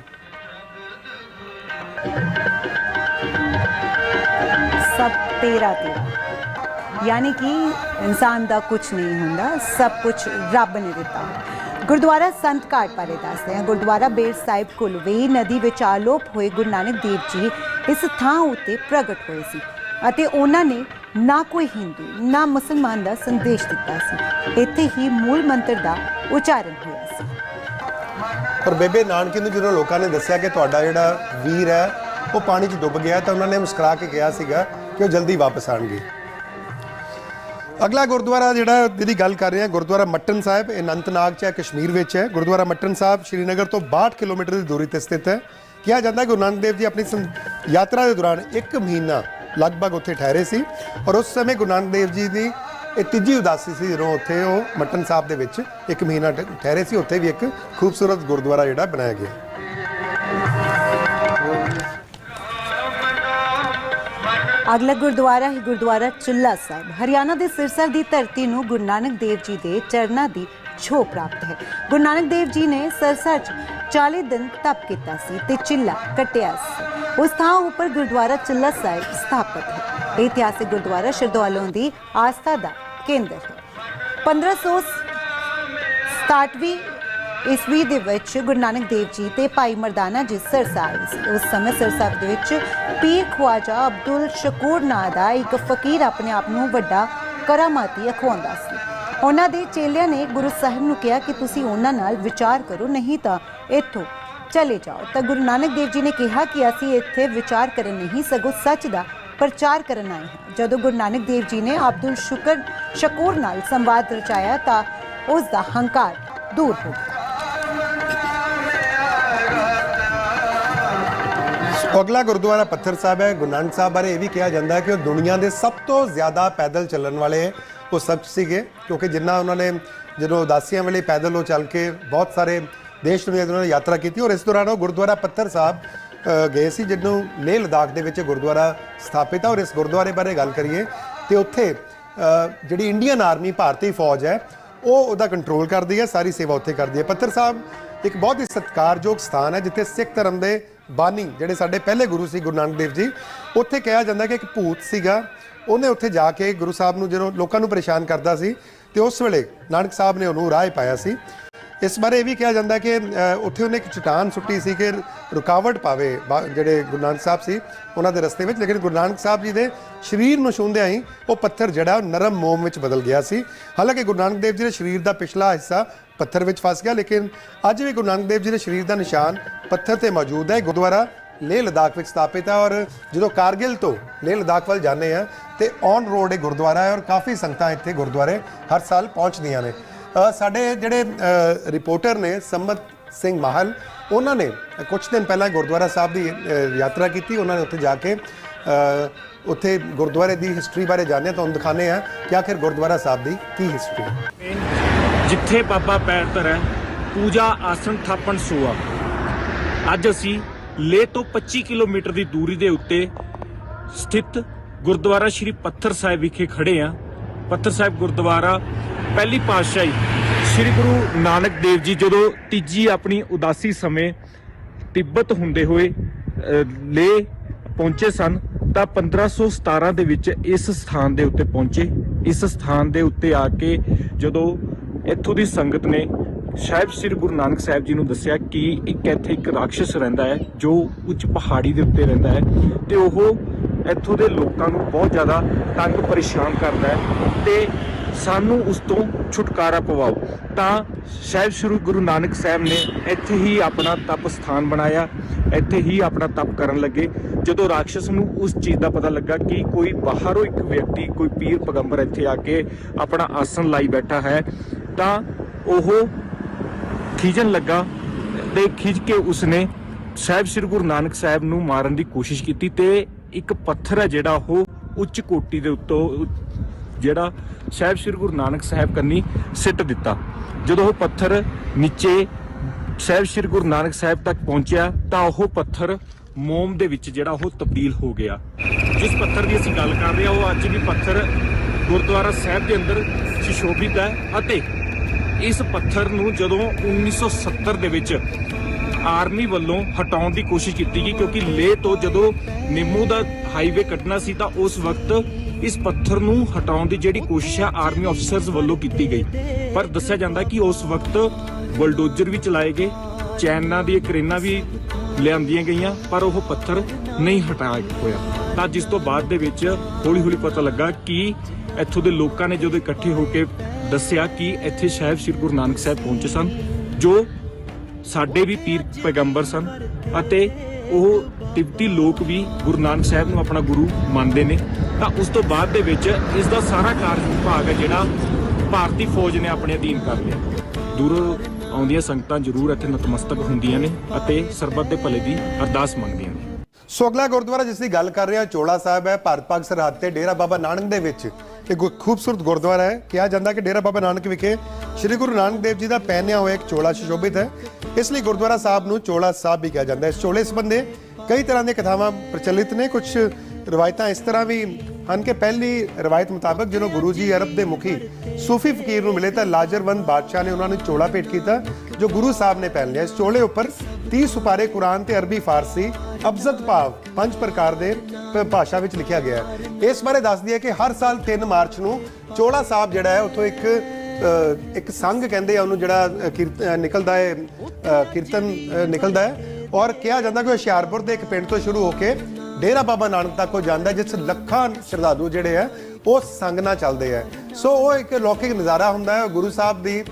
ਸਭ ਤੇਰਾ ਤੇਰਾ। ਯਾਨੀ ਕਿ ਇਨਸਾਨ ਦਾ ਕੁਝ ਨਹੀਂ ਹੁੰਦਾ, ਸਭ ਕੁਝ ਰੱਬ ਨੇ ਦਿੱਤਾ। ਗੁਰਦੁਆਰਾ ਸੰਤ ਘਾਟ ਬਾਰੇ ਦੱਸਦੇ ਹਾਂ। ਗੁਰਦੁਆਰਾ ਬੇਰ ਸਾਹਿਬ ਕੋਲ ਵੇ ਨਦੀ ਵਿੱਚ ਆਲੋਪ ਹੋਏ ਗੁਰੂ ਨਾਨਕ ਦੇਵ ਜੀ ਇਸ ਥਾਂ ਉੱਤੇ ਪ੍ਰਗਟ ਹੋਏ ਸੀ ਅਤੇ ਉਹਨਾਂ ਨੇ ਨਾ ਕੋਈ ਹਿੰਦੂ, ਨਾ ਮੁਸਲਮਾਨ ਦਾ ਸੰਦੇਸ਼ ਦਿੱਤਾ ਸੀ। ਇੱਥੇ ਹੀ ਮੂਲ ਮੰਤਰ ਦਾ ਉਚਾਰਨ ਹੋਇਆ ਸੀ। ਪਰ ਬੇਬੇ ਨਾਨਕੀ ਨੂੰ ਜਦੋਂ ਲੋਕਾਂ ਨੇ ਦੱਸਿਆ ਕਿ ਤੁਹਾਡਾ ਜਿਹੜਾ ਵੀਰ ਹੈ, ਉਹ ਪਾਣੀ 'ਚ ਡੁੱਬ ਗਿਆ, ਤਾਂ ਉਹਨਾਂ ਨੇ ਮੁਸਕਰਾ ਕੇ ਕਿਹਾ ਸੀਗਾ ਕਿ ਉਹ ਜਲਦੀ ਵਾਪਸ ਆਣਗੇ ਅਗਲਾ ਗੁਰਦੁਆਰਾ ਜਿਹੜਾ ਜਿਹਦੀ ਗੱਲ ਕਰ ਰਹੇ ਹਾਂ, ਗੁਰਦੁਆਰਾ ਮੱਟਨ ਸਾਹਿਬ, ਇਹ ਅਨੰਤਨਾਗ ਚ ਹੈ, ਕਸ਼ਮੀਰ ਵਿੱਚ ਹੈ। ਗੁਰਦੁਆਰਾ ਮੱਟਨ ਸਾਹਿਬ ਸ਼੍ਰੀਨਗਰ ਤੋਂ 62 ਕਿਲੋਮੀਟਰ ਦੀ ਦੂਰੀ ਤੇ ਸਥਿਤ ਹੈ। ਕਿਹਾ ਜਾਂਦਾ ਹੈ ਗੁਰੂ ਨਾਨਕ ਦੇਵ ਜੀ ਆਪਣੀ ਸੰ- ਯਾਤਰਾ ਦੇ ਦੌਰਾਨ ਇੱਕ ਮਹੀਨਾ ਲਗਭਗ ਉੱਥੇ ਠਹਿਰੇ ਸੀ ਔਰ ਉਸ ਸਮੇਂ ਗੁਰੂ ਨਾਨਕ ਦੇਵ ਜੀ ਦੀ ਇਹ ਤੀਜੀ ਉਦਾਸੀ ਸੀ ਜਦੋਂ ਉੱਥੇ ਉਹ ਮੱਟਨ ਸਾਹਿਬ ਦੇ ਵਿੱਚ ਇੱਕ ਮਹੀਨਾ ਠਹਿਰੇ ਸੀ, ਉੱਥੇ ਵੀ ਇੱਕ ਖੂਬਸੂਰਤ ਗੁਰਦੁਆਰਾ ਜਿਹੜਾ ਬਣਾਇਆ ਗਿਆ। ਅਗਲਾ ਗੁਰਦੁਆਰਾ ਹੈ ਗੁਰਦੁਆਰਾ ਚੁੱਲਾ ਸਾਹਿਬ। ਹਰਿਆਣਾ ਦੇ ਸਿਰਸਾ ਦੀ ਧਰਤੀ ਨੂੰ ਗੁਰੂ ਨਾਨਕ ਦੇਵ ਜੀ ਦੇ ਚਰਨਾਂ ਦੀ ਛੋਹ ਪ੍ਰਾਪਤ ਹੈ। ਗੁਰੂ ਨਾਨਕ ਦੇਵ ਜੀ ਨੇ ਸਰਸਾ 'ਚ 40 ਦਿਨ ਤਪ ਕੀਤਾ ਸੀ ਤੇ ਚਿੱਲਾ ਕੱਟਿਆ ਸੀ। ਉਸ ਥਾਂ ਉੱਪਰ ਗੁਰਦੁਆਰਾ ਚੁੱਲਾ ਸਾਹਿਬ ਸਥਾਪਿਤ ਹੈ। ਇਹ ਇਤਿਹਾਸਿਕ ਗੁਰਦੁਆਰਾ ਸ਼ਰਧਾਲੂਆਂ ਦੀ ਆਸਥਾ ਦਾ ਕੇਂਦਰ ਹੈ। 1500 ਈਸਵੀ ਦੇ ਵਿੱਚ ਗੁਰੂ ਨਾਨਕ ਦੇਵ ਜੀ ਤੇ ਭਾਈ ਮਰਦਾਨਾ ਜੀ ਸਰਸਾ ਆਏ ਸੀ। ਉਸ ਸਮੇਂ ਸਰਸਾ ਦੇ ਵਿੱਚ ਪੀਰ ਖਵਾਜਾ ਅਬਦੁਲ ਸ਼ਕੂਰ ਨਾਂ ਦਾ ਇੱਕ ਫਕੀਰ ਆਪਣੇ ਆਪ ਨੂੰ ਵੱਡਾ ਕਰਾਮਾਤੀ ਅਖਵਾਉਂਦਾ ਸੀ। ਉਹਨਾਂ ਦੇ ਚੇਲਿਆਂ ਨੇ ਗੁਰੂ ਸਾਹਿਬ ਨੂੰ ਕਿਹਾ ਕਿ ਤੁਸੀਂ ਉਹਨਾਂ ਨਾਲ ਵਿਚਾਰ ਕਰੋ, ਨਹੀਂ ਤਾਂ ਇੱਥੋਂ ਚਲੇ ਜਾਓ। ਤਾਂ ਗੁਰੂ ਨਾਨਕ ਦੇਵ ਜੀ ਨੇ ਕਿਹਾ ਕਿ ਅਸੀਂ ਇੱਥੇ ਵਿਚਾਰ ਕਰਨ ਨਹੀਂ, ਸਗੋਂ ਸੱਚ ਦਾ ਪ੍ਰਚਾਰ ਕਰਨ ਆਏ ਹਾਂ। ਜਦੋਂ ਗੁਰੂ ਨਾਨਕ ਦੇਵ ਜੀ ਨੇ ਅਬਦੁਲ ਸ਼ੁਕਰ ਸ਼ਕੂਰ ਨਾਲ ਸੰਵਾਦ ਰਚਾਇਆ, ਤਾਂ ਉਸ ਦਾ ਹੰਕਾਰ ਦੂਰ ਹੋ ਗਿਆ। ਅਗਲਾ ਗੁਰਦੁਆਰਾ ਪੱਥਰ ਸਾਹਿਬ ਹੈ। ਗੁਰੂ ਨਾਨਕ ਸਾਹਿਬ ਬਾਰੇ ਇਹ ਵੀ ਕਿਹਾ ਜਾਂਦਾ ਹੈ ਕਿ ਉਹ ਦੁਨੀਆ ਦੇ ਸਭ ਤੋਂ ਜ਼ਿਆਦਾ ਪੈਦਲ ਚੱਲਣ ਵਾਲੇ ਉਹ ਸੱਚ ਸੀਗੇ ਕਿਉਂਕਿ ਜਿੰਨਾ ਉਹਨਾਂ ਨੇ ਜਦੋਂ ਉਦਾਸੀਆਂ ਵੇਲੇ ਪੈਦਲ ਉਹ ਚੱਲ ਕੇ ਬਹੁਤ ਸਾਰੇ ਦੇਸ਼ ਦੁਨੀਆ ਦੇ ਉਹਨਾਂ ਨੇ ਯਾਤਰਾ ਕੀਤੀ ਔਰ ਇਸ ਦੌਰਾਨ ਉਹ ਗੁਰਦੁਆਰਾ ਪੱਥਰ ਸਾਹਿਬ ਗਏ ਸੀ ਜਿਹਨੂੰ ਲੇਹ ਲਦਾਖ ਦੇ ਵਿੱਚ ਗੁਰਦੁਆਰਾ ਸਥਾਪਿਤ ਹੈ ਔਰ ਇਸ ਗੁਰਦੁਆਰੇ ਬਾਰੇ ਗੱਲ ਕਰੀਏ ਤੇ ਉੱਥੇ ਜਿਹੜੀ ਇੰਡੀਅਨ ਆਰਮੀ ਭਾਰਤੀ ਫੌਜ ਹੈ ਉਹ ਉਹਦਾ ਕੰਟਰੋਲ ਕਰਦੀ ਹੈ ਸਾਰੀ ਸੇਵਾ ਉੱਥੇ ਕਰਦੀ ਹੈ ਪੱਤਰ ਸਾਹਿਬ ਇੱਕ ਬਹੁਤ ਹੀ ਸਤਿਕਾਰਯੋਗ ਸਥਾਨ ਹੈ ਜਿੱਥੇ ਸਿੱਖ ਧਰਮ ਦੇ ਬਾਨੀ ਜਿਹੜੇ ਸਾਡੇ ਪਹਿਲੇ ਗੁਰੂ ਸੀ ਗੁਰੂ ਨਾਨਕ ਦੇਵ ਜੀ ਉੱਥੇ ਕਿਹਾ ਜਾਂਦਾ ਕਿ ਇੱਕ ਭੂਤ ਸੀਗਾ ਉਹਨੇ ਉੱਥੇ ਜਾ ਕੇ ਗੁਰੂ ਸਾਹਿਬ ਨੂੰ ਜਦੋਂ ਲੋਕਾਂ ਨੂੰ ਪਰੇਸ਼ਾਨ ਕਰਦਾ ਸੀ, ਤੇ ਉਸ ਵੇਲੇ ਨਾਨਕ ਸਾਹਿਬ ਨੇ ਉਹਨੂੰ ਰਾਹ ਪਾਇਆ ਸੀ। ਇਸ ਬਾਰੇ ਇਹ ਵੀ ਕਿਹਾ ਜਾਂਦਾ ਕਿ ਉੱਥੇ ਉਹਨੇ ਇੱਕ ਚਟਾਨ ਸੁੱਟੀ ਸੀ ਕਿ ਰੁਕਾਵਟ ਪਾਵੇ, ਬਾ- ਜਿਹੜੇ ਗੁਰੂ ਨਾਨਕ ਸਾਹਿਬ ਸੀ, ਉਹਨਾਂ ਦੇ ਰਸਤੇ ਵਿੱਚ। ਲੇਕਿਨ ਗੁਰੂ ਨਾਨਕ ਸਾਹਿਬ ਜੀ ਦੇ ਸਰੀਰ ਨੂੰ ਛੂੰਹਦਿਆਂ ਹੀ ਉਹ ਪੱਥਰ ਜਿਹੜਾ ਉਹ ਨਰਮ ਮੋਮ ਵਿੱਚ ਬਦਲ ਗਿਆ ਸੀ। ਹਾਲਾਂਕਿ ਗੁਰੂ ਨਾਨਕ ਦੇਵ ਜੀ ਦੇ ਸਰੀਰ ਦਾ ਪਿਛਲਾ ਹਿੱਸਾ ਪੱਥਰ ਵਿੱਚ ਫਸ ਗਿਆ, ਲੇਕਿਨ ਅੱਜ ਵੀ ਗੁਰੂ ਨਾਨਕ ਦੇਵ ਜੀ ਦੇ ਸਰੀਰ ਦਾ ਨਿਸ਼ਾਨ ਪੱਥਰ ਤੇ ਮੌਜੂਦ ਹੈ। ਗੁਰਦੁਆਰਾ ਲੇਹ ਲਦਾਖ ਵਿੱਚ ਸਥਾਪਿਤ ਹੈ ਔਰ ਜਦੋਂ ਕਾਰਗਿਲ ਤੋਂ ਲੇਹ ਲਦਾਖ ਵੱਲ ਜਾਂਦੇ ਆ ਤੇ ਔਨ ਰੋਡ ਇਹ ਗੁਰਦੁਆਰਾ ਹੈ ਔਰ ਕਾਫੀ ਸੰਗਤਾਂ ਇੱਥੇ ਗੁਰਦੁਆਰੇ ਹਰ ਸਾਲ ਪਹੁੰਚਦੀਆਂ ਨੇ। ਸਾਡੇ ਜਿਹੜੇ ਰਿਪੋਰਟਰ ਨੇ ਸੰਮਤ ਸਿੰਘ ਮਾਹਲ, ਉਹਨਾਂ ਨੇ ਕੁਝ ਦਿਨ ਪਹਿਲਾਂ ਗੁਰਦੁਆਰਾ ਸਾਹਿਬ ਦੀ ਯਾਤਰਾ ਕੀਤੀ। ਉਹਨਾਂ ਨੇ ਉੱਥੇ ਜਾ ਕੇ ਉੱਥੇ ਗੁਰਦੁਆਰੇ ਦੀ ਹਿਸਟਰੀ ਬਾਰੇ ਜਾਣਿਆ। ਤੁਹਾਨੂੰ ਦਿਖਾਣੇ ਆ ਕਿ ਆਖਿਰ ਗੁਰਦੁਆਰਾ ਸਾਹਿਬ ਦੀ ਕੀ ਹਿਸਟਰੀ ਹੈ। ਜਿੱਥੇ ਬਾਬਾ ਪੈਰ ਧਰੈ ਪੂਜਾ ਆਸਣ ਥਾਪਣ ਸੂਆ। ਅੱਜ ਅਸੀਂ ਲੇਹ ਤੋਂ 25 ਕਿਲੋਮੀਟਰ ਦੀ ਦੂਰੀ ਦੇ ਉੱਤੇ ਸਥਿਤ ਗੁਰਦੁਆਰਾ ਸ਼੍ਰੀ ਪੱਥਰ ਸਾਹਿਬ ਵਿਖੇ ਖੜੇ ਆ ਪੱਥਰ ਸਾਹਿਬ ਗੁਰਦੁਆਰਾ ਪਹਿਲੀ ਪਾਤਸ਼ਾਹੀ ਸ਼੍ਰੀ ਗੁਰੂ ਨਾਨਕ ਦੇਵ ਜੀ ਜਦੋਂ ਤੀਜੀ ਆਪਣੀ ਉਦਾਸੀ ਸਮੇਂ ਤਿੱਬਤ ਹੁੰਦੇ ਹੋਏ ਅਹ, ਲੇਹ ਪਹੁੰਚੇ ਸਨ ਤਾਂ 1517 ਦੇ ਵਿੱਚ ਇਸ ਸਥਾਨ ਦੇ ਉੱਤੇ ਪਹੁੰਚੇ। ਇਸ ਸਥਾਨ ਦੇ ਉੱਤੇ ਆ ਕੇ ਜਦੋਂ ਇੱਥੋਂ ਦੀ ਸੰਗਤ ਨੇ ਸਾਹਿਬ, ਸ੍ਰੀ ਗੁਰੂ ਨਾਨਕ ਸਾਹਿਬ ਜੀ ਨੂੰ ਦੱਸਿਆ ਕਿ ਇੱਕ ਇੱਥੇ ਇੱਕ ਰਾਖਸ਼ ਰਹਿੰਦਾ ਹੈ, ਜੋ ਉੱਚ ਪਹਾੜੀ ਦੇ ਉੱਤੇ ਰਹਿੰਦਾ ਹੈ ਤੇ ਉਹ ਇੱਥੋਂ ਦੇ ਲੋਕਾਂ ਨੂੰ ਬਹੁਤ ਜ਼ਿਆਦਾ ਤੰਗ ਪਰੇਸ਼ਾਨ ਕਰਦਾ ਹੈ ਤੇ ਸਾਨੂੰ ਉਸ ਤੋਂ ਛੁਟਕਾਰਾ ਪਵਾਓ। ਤਾਂ ਸਾਹਿਬ, ਸ੍ਰੀ ਗੁਰੂ ਨਾਨਕ ਸਾਹਿਬ ਨੇ ਇੱਥੇ ਹੀ ਆਪਣਾ ਤਪ ਸਥਾਨ ਬਣਾਇਆ, ਇੱਥੇ ਹੀ ਆਪਣਾ ਤਪ ਕਰਨ ਲੱਗੇ। ਜਦੋਂ ਰਾਖਸ਼ ਨੂੰ ਉਸ ਚੀਜ਼ ਦਾ ਪਤਾ ਲੱਗਾ ਕਿ ਕੋਈ ਬਾਹਰੋਂ ਇੱਕ ਵਿਅਕਤੀ, ਕੋਈ ਪੀਰ ਪਗੰਬਰ ਇੱਥੇ ਆ ਕੇ ਆਪਣਾ ਆਸਣ ਲਾਈ ਬੈਠਾ ਹੈ, ਤਾਂ ਉਹ ਖਿਜਣ ਲੱਗਾ ਤੇ ਖਿਜ ਕੇ ਉਸਨੇ ਸਾਹਿਬ ਸ੍ਰੀ ਗੁਰੂ ਨਾਨਕ ਸਾਹਿਬ ਨੂੰ ਮਾਰਨ ਦੀ ਕੋਸ਼ਿਸ਼ ਕੀਤੀ ਤੇ ਇੱਕ ਪੱਥਰ ਹੈ ਜਿਹੜਾ ਉਹ ਉੱਚ ਕੋਟੀ ਦੇ ਉੱਤੋਂ ਜਿਹੜਾ ਸਾਹਿਬ ਸ੍ਰੀ ਗੁਰੂ ਨਾਨਕ ਸਾਹਿਬ ਕੰਨੀ ਸਿੱਟ ਦਿੱਤਾ। ਜਦੋਂ ਉਹ ਪੱਥਰ ਨੀਚੇ ਸਾਹਿਬ ਸ੍ਰੀ ਗੁਰੂ ਨਾਨਕ ਸਾਹਿਬ ਤੱਕ ਪਹੁੰਚਿਆ ਤਾਂ ਉਹ ਪੱਥਰ ਮੋਮ ਦੇ ਵਿੱਚ ਜਿਹੜਾ ਉਹ ਤਬਦੀਲ ਹੋ ਗਿਆ। ਜਿਸ ਪੱਥਰ ਦੀ ਅਸੀਂ ਗੱਲ ਕਰ ਰਹੇ ਹਾਂ, ਉਹ ਅੱਜ ਵੀ ਪੱਥਰ ਗੁਰਦੁਆਰਾ ਸਾਹਿਬ ਦੇ ਅੰਦਰ ਸੁਸ਼ੋਭਿਤ ਹੈ ਅਤੇ ਇਸ ਪੱਥਰ ਨੂੰ ਜਦੋਂ 1970 ਦੇ ਵਿੱਚ ਆਰਮੀ ਵੱਲੋਂ ਹਟਾਉਣ ਦੀ ਕੋਸ਼ਿਸ਼ ਕੀਤੀ ਗਈ, ਕਿਉਂਕਿ ਲੇਹ ਤੋਂ ਜਦੋਂ ਨਿੰਮੂ ਦਾ ਹਾਈਵੇ ਕੱਟਣਾ ਸੀ ਤਾਂ ਉਸ ਵਕਤ ਇਸ ਪੱਥਰ ਨੂੰ ਹਟਾਉਣ ਦੀ ਜਿਹੜੀ ਕੋਸ਼ਿਸ਼ ਹੈ ਆਰਮੀ ਅਫਸਰਸ ਵੱਲੋਂ ਕੀਤੀ ਗਈ। ਪਰ ਦੱਸਿਆ ਜਾਂਦਾ ਕਿ ਉਸ ਵਕਤ ਬਲਡੋਜ਼ਰ ਵੀ ਚਲਾਏ ਗਏ, ਚੈਨਾਂ ਦੀ ਕਰੇਨਾਂ ਵੀ ਲਿਆਂਦੀਆਂ ਗਈਆਂ, ਪਰ ਉਹ ਪੱਥਰ ਨਹੀਂ ਹਟਾਇਆ ਹੋਇਆ। ਤਾਂ ਜਿਸ ਤੋਂ ਬਾਅਦ ਦੇ ਵਿੱਚ ਹੌਲੀ ਹੌਲੀ ਪਤਾ ਲੱਗਾ ਕਿ ਇੱਥੋਂ ਦੇ ਲੋਕਾਂ ਨੇ ਜਦੋਂ ਇਕੱਠੇ ਹੋ ਕੇ ਦੱਸਿਆ ਕਿ ਇੱਥੇ ਸਾਹਿਬ ਸ੍ਰੀ ਗੁਰੂ ਨਾਨਕ ਸਾਹਿਬ ਪਹੁੰਚੇ ਸਨ, ਜੋ ਸਾਡੇ ਵੀ ਪੀਰ ਪੈਗੰਬਰ ਸਨ ਅਤੇ ਉਹ ਤਿੱਬਤੀ ਲੋਕ ਵੀ ਗੁਰੂ ਨਾਨਕ ਸਾਹਿਬ ਨੂੰ ਆਪਣਾ ਗੁਰੂ ਮੰਨਦੇ ਨੇ। ਤਾਂ ਉਸ ਤੋਂ ਬਾਅਦ ਦੇ ਵਿੱਚ ਇਸ ਦਾ ਸਾਰਾ ਕਾਰਜ ਵਿਭਾਗ ਹੈ ਜਿਹੜਾ ਭਾਰਤੀ ਫੌਜ ਨੇ ਆਪਣੇ ਅਧੀਨ ਕਰ ਲਿਆ। ਦੂਰੋਂ ਆਉਂਦੀਆਂ ਸੰਗਤਾਂ ਜ਼ਰੂਰ ਇੱਥੇ ਨਤਮਸਤਕ ਹੁੰਦੀਆਂ ਨੇ ਅਤੇ ਸਰਬੱਤ ਦੇ ਭਲੇ ਦੀ ਅਰਦਾਸ ਮੰਗਦੀਆਂ ਨੇ। ਸੋ ਅਗਲਾ ਗੁਰਦੁਆਰਾ ਜਿਸ ਦੀ ਗੱਲ ਕਰ ਰਹੇ ਹਾਂ ਚੋਲਾ ਸਾਹਿਬ ਹੈ, ਭਾਰਤ ਪਾਕ ਸਰਹੱਦ ਤੇ ਡੇਰਾ ਬਾਬਾ ਨਾਨਕ ਦੇ ਵਿੱਚ। ਇੱਕ ਗੁ- ਖੂਬਸੂਰਤ ਗੁਰਦੁਆਰਾ ਹੈ ਕਿਹਾ ਜਾਂਦਾ ਕਿ ਡੇਰਾ ਬਾਬਾ ਨਾਨਕ ਵਿਖੇ ਸ੍ਰੀ ਗੁਰੂ ਨਾਨਕ ਦੇਵ ਜੀ ਦਾ ਪਹਿਨਿਆ ਹੋਇਆ ਇੱਕ ਚੋਲਾ ਸੁਸ਼ੋਭਿਤ ਹੈ। ਇਸ ਲਈ ਗੁਰਦੁਆਰਾ ਸਾਹਿਬ ਨੂੰ ਚੋਲਾ ਸਾਹਿਬ ਵੀ ਕਿਹਾ ਜਾਂਦਾ ਹੈ। ਇਸ ਚੋਲੇ ਸੰਬੰਧੇ ਕਈ ਤਰ੍ਹਾਂ ਦੀਆਂ ਕਥਾਵਾਂ ਪ੍ਰਚਲਿਤ ਨੇ। ਕੁਝ ਰਵਾਇਤਾਂ ਇਸ ਤਰ੍ਹਾਂ ਵੀ ਹਨ ਕਿ ਪਹਿਲੀ ਰਵਾਇਤ ਮੁਤਾਬਕ ਜਦੋਂ ਗੁਰੂ ਜੀ ਅਰਬ ਦੇ ਮੁਖੀ ਸੂਫੀ ਫਕੀਰ ਨੂੰ ਮਿਲੇ ਤਾਂ ਲਾਜਰਵੰਦ ਬਾਦਸ਼ਾਹ ਨੇ ਉਹਨਾਂ ਨੂੰ ਚੋਲਾ ਭੇਟ ਕੀਤਾ, ਜੋ ਗੁਰੂ ਸਾਹਿਬ ਨੇ ਪਹਿਨ ਲਿਆ। ਇਸ ਚੋਲੇ ਉੱਪਰ 30 ਸੁਪਾਰੇ ਕੁਰਾਨ ਤੇ ਅਰਬੀ ਫਾਰਸੀ ਅਬਜ਼ਤ ਭਾਵ ਪੰਜ ਪ੍ਰਕਾਰ ਦੇ ਭਾਸ਼ਾ ਵਿੱਚ ਲਿਖਿਆ ਗਿਆ ਹੈ। ਇਸ ਬਾਰੇ ਦੱਸਦੀ ਹੈ ਕਿ ਹਰ ਸਾਲ 3 ਮਾਰਚ ਨੂੰ ਚੋਲਾ ਸਾਹਿਬ ਜਿਹੜਾ ਹੈ, ਉੱਥੋਂ ਇੱਕ ਇੱਕ ਸੰਘ ਕਹਿੰਦੇ ਆ, ਉਹਨੂੰ ਜਿਹੜਾ ਕੀਰਤ- ਨਿਕਲਦਾ ਹੈ ਕੀਰਤਨ ਨਿਕਲਦਾ ਹੈ। ਔਰ ਕਿਹਾ ਜਾਂਦਾ ਕਿ ਹੁਸ਼ਿਆਰਪੁਰ ਦੇ ਇੱਕ ਪਿੰਡ ਤੋਂ ਸ਼ੁਰੂ ਹੋ ਕੇ ਡੇਰਾ ਬਾਬਾ ਨਾਨਕ ਤੱਕ ਉਹ ਜਾਂਦਾ, ਜਿਸ 'ਚ ਲੱਖਾਂ ਸ਼ਰਧਾਲੂ ਜਿਹੜੇ ਆ, ਉਹ ਸੰਗ ਨਾਲ ਚੱਲਦੇ ਆ। ਸੋ ਉਹ ਇੱਕ ਲੌਕਿਕ ਨਜ਼ਾਰਾ ਹੁੰਦਾ ਹੈ। ਗੁਰੂ ਸਾਹਿਬ ਦੀ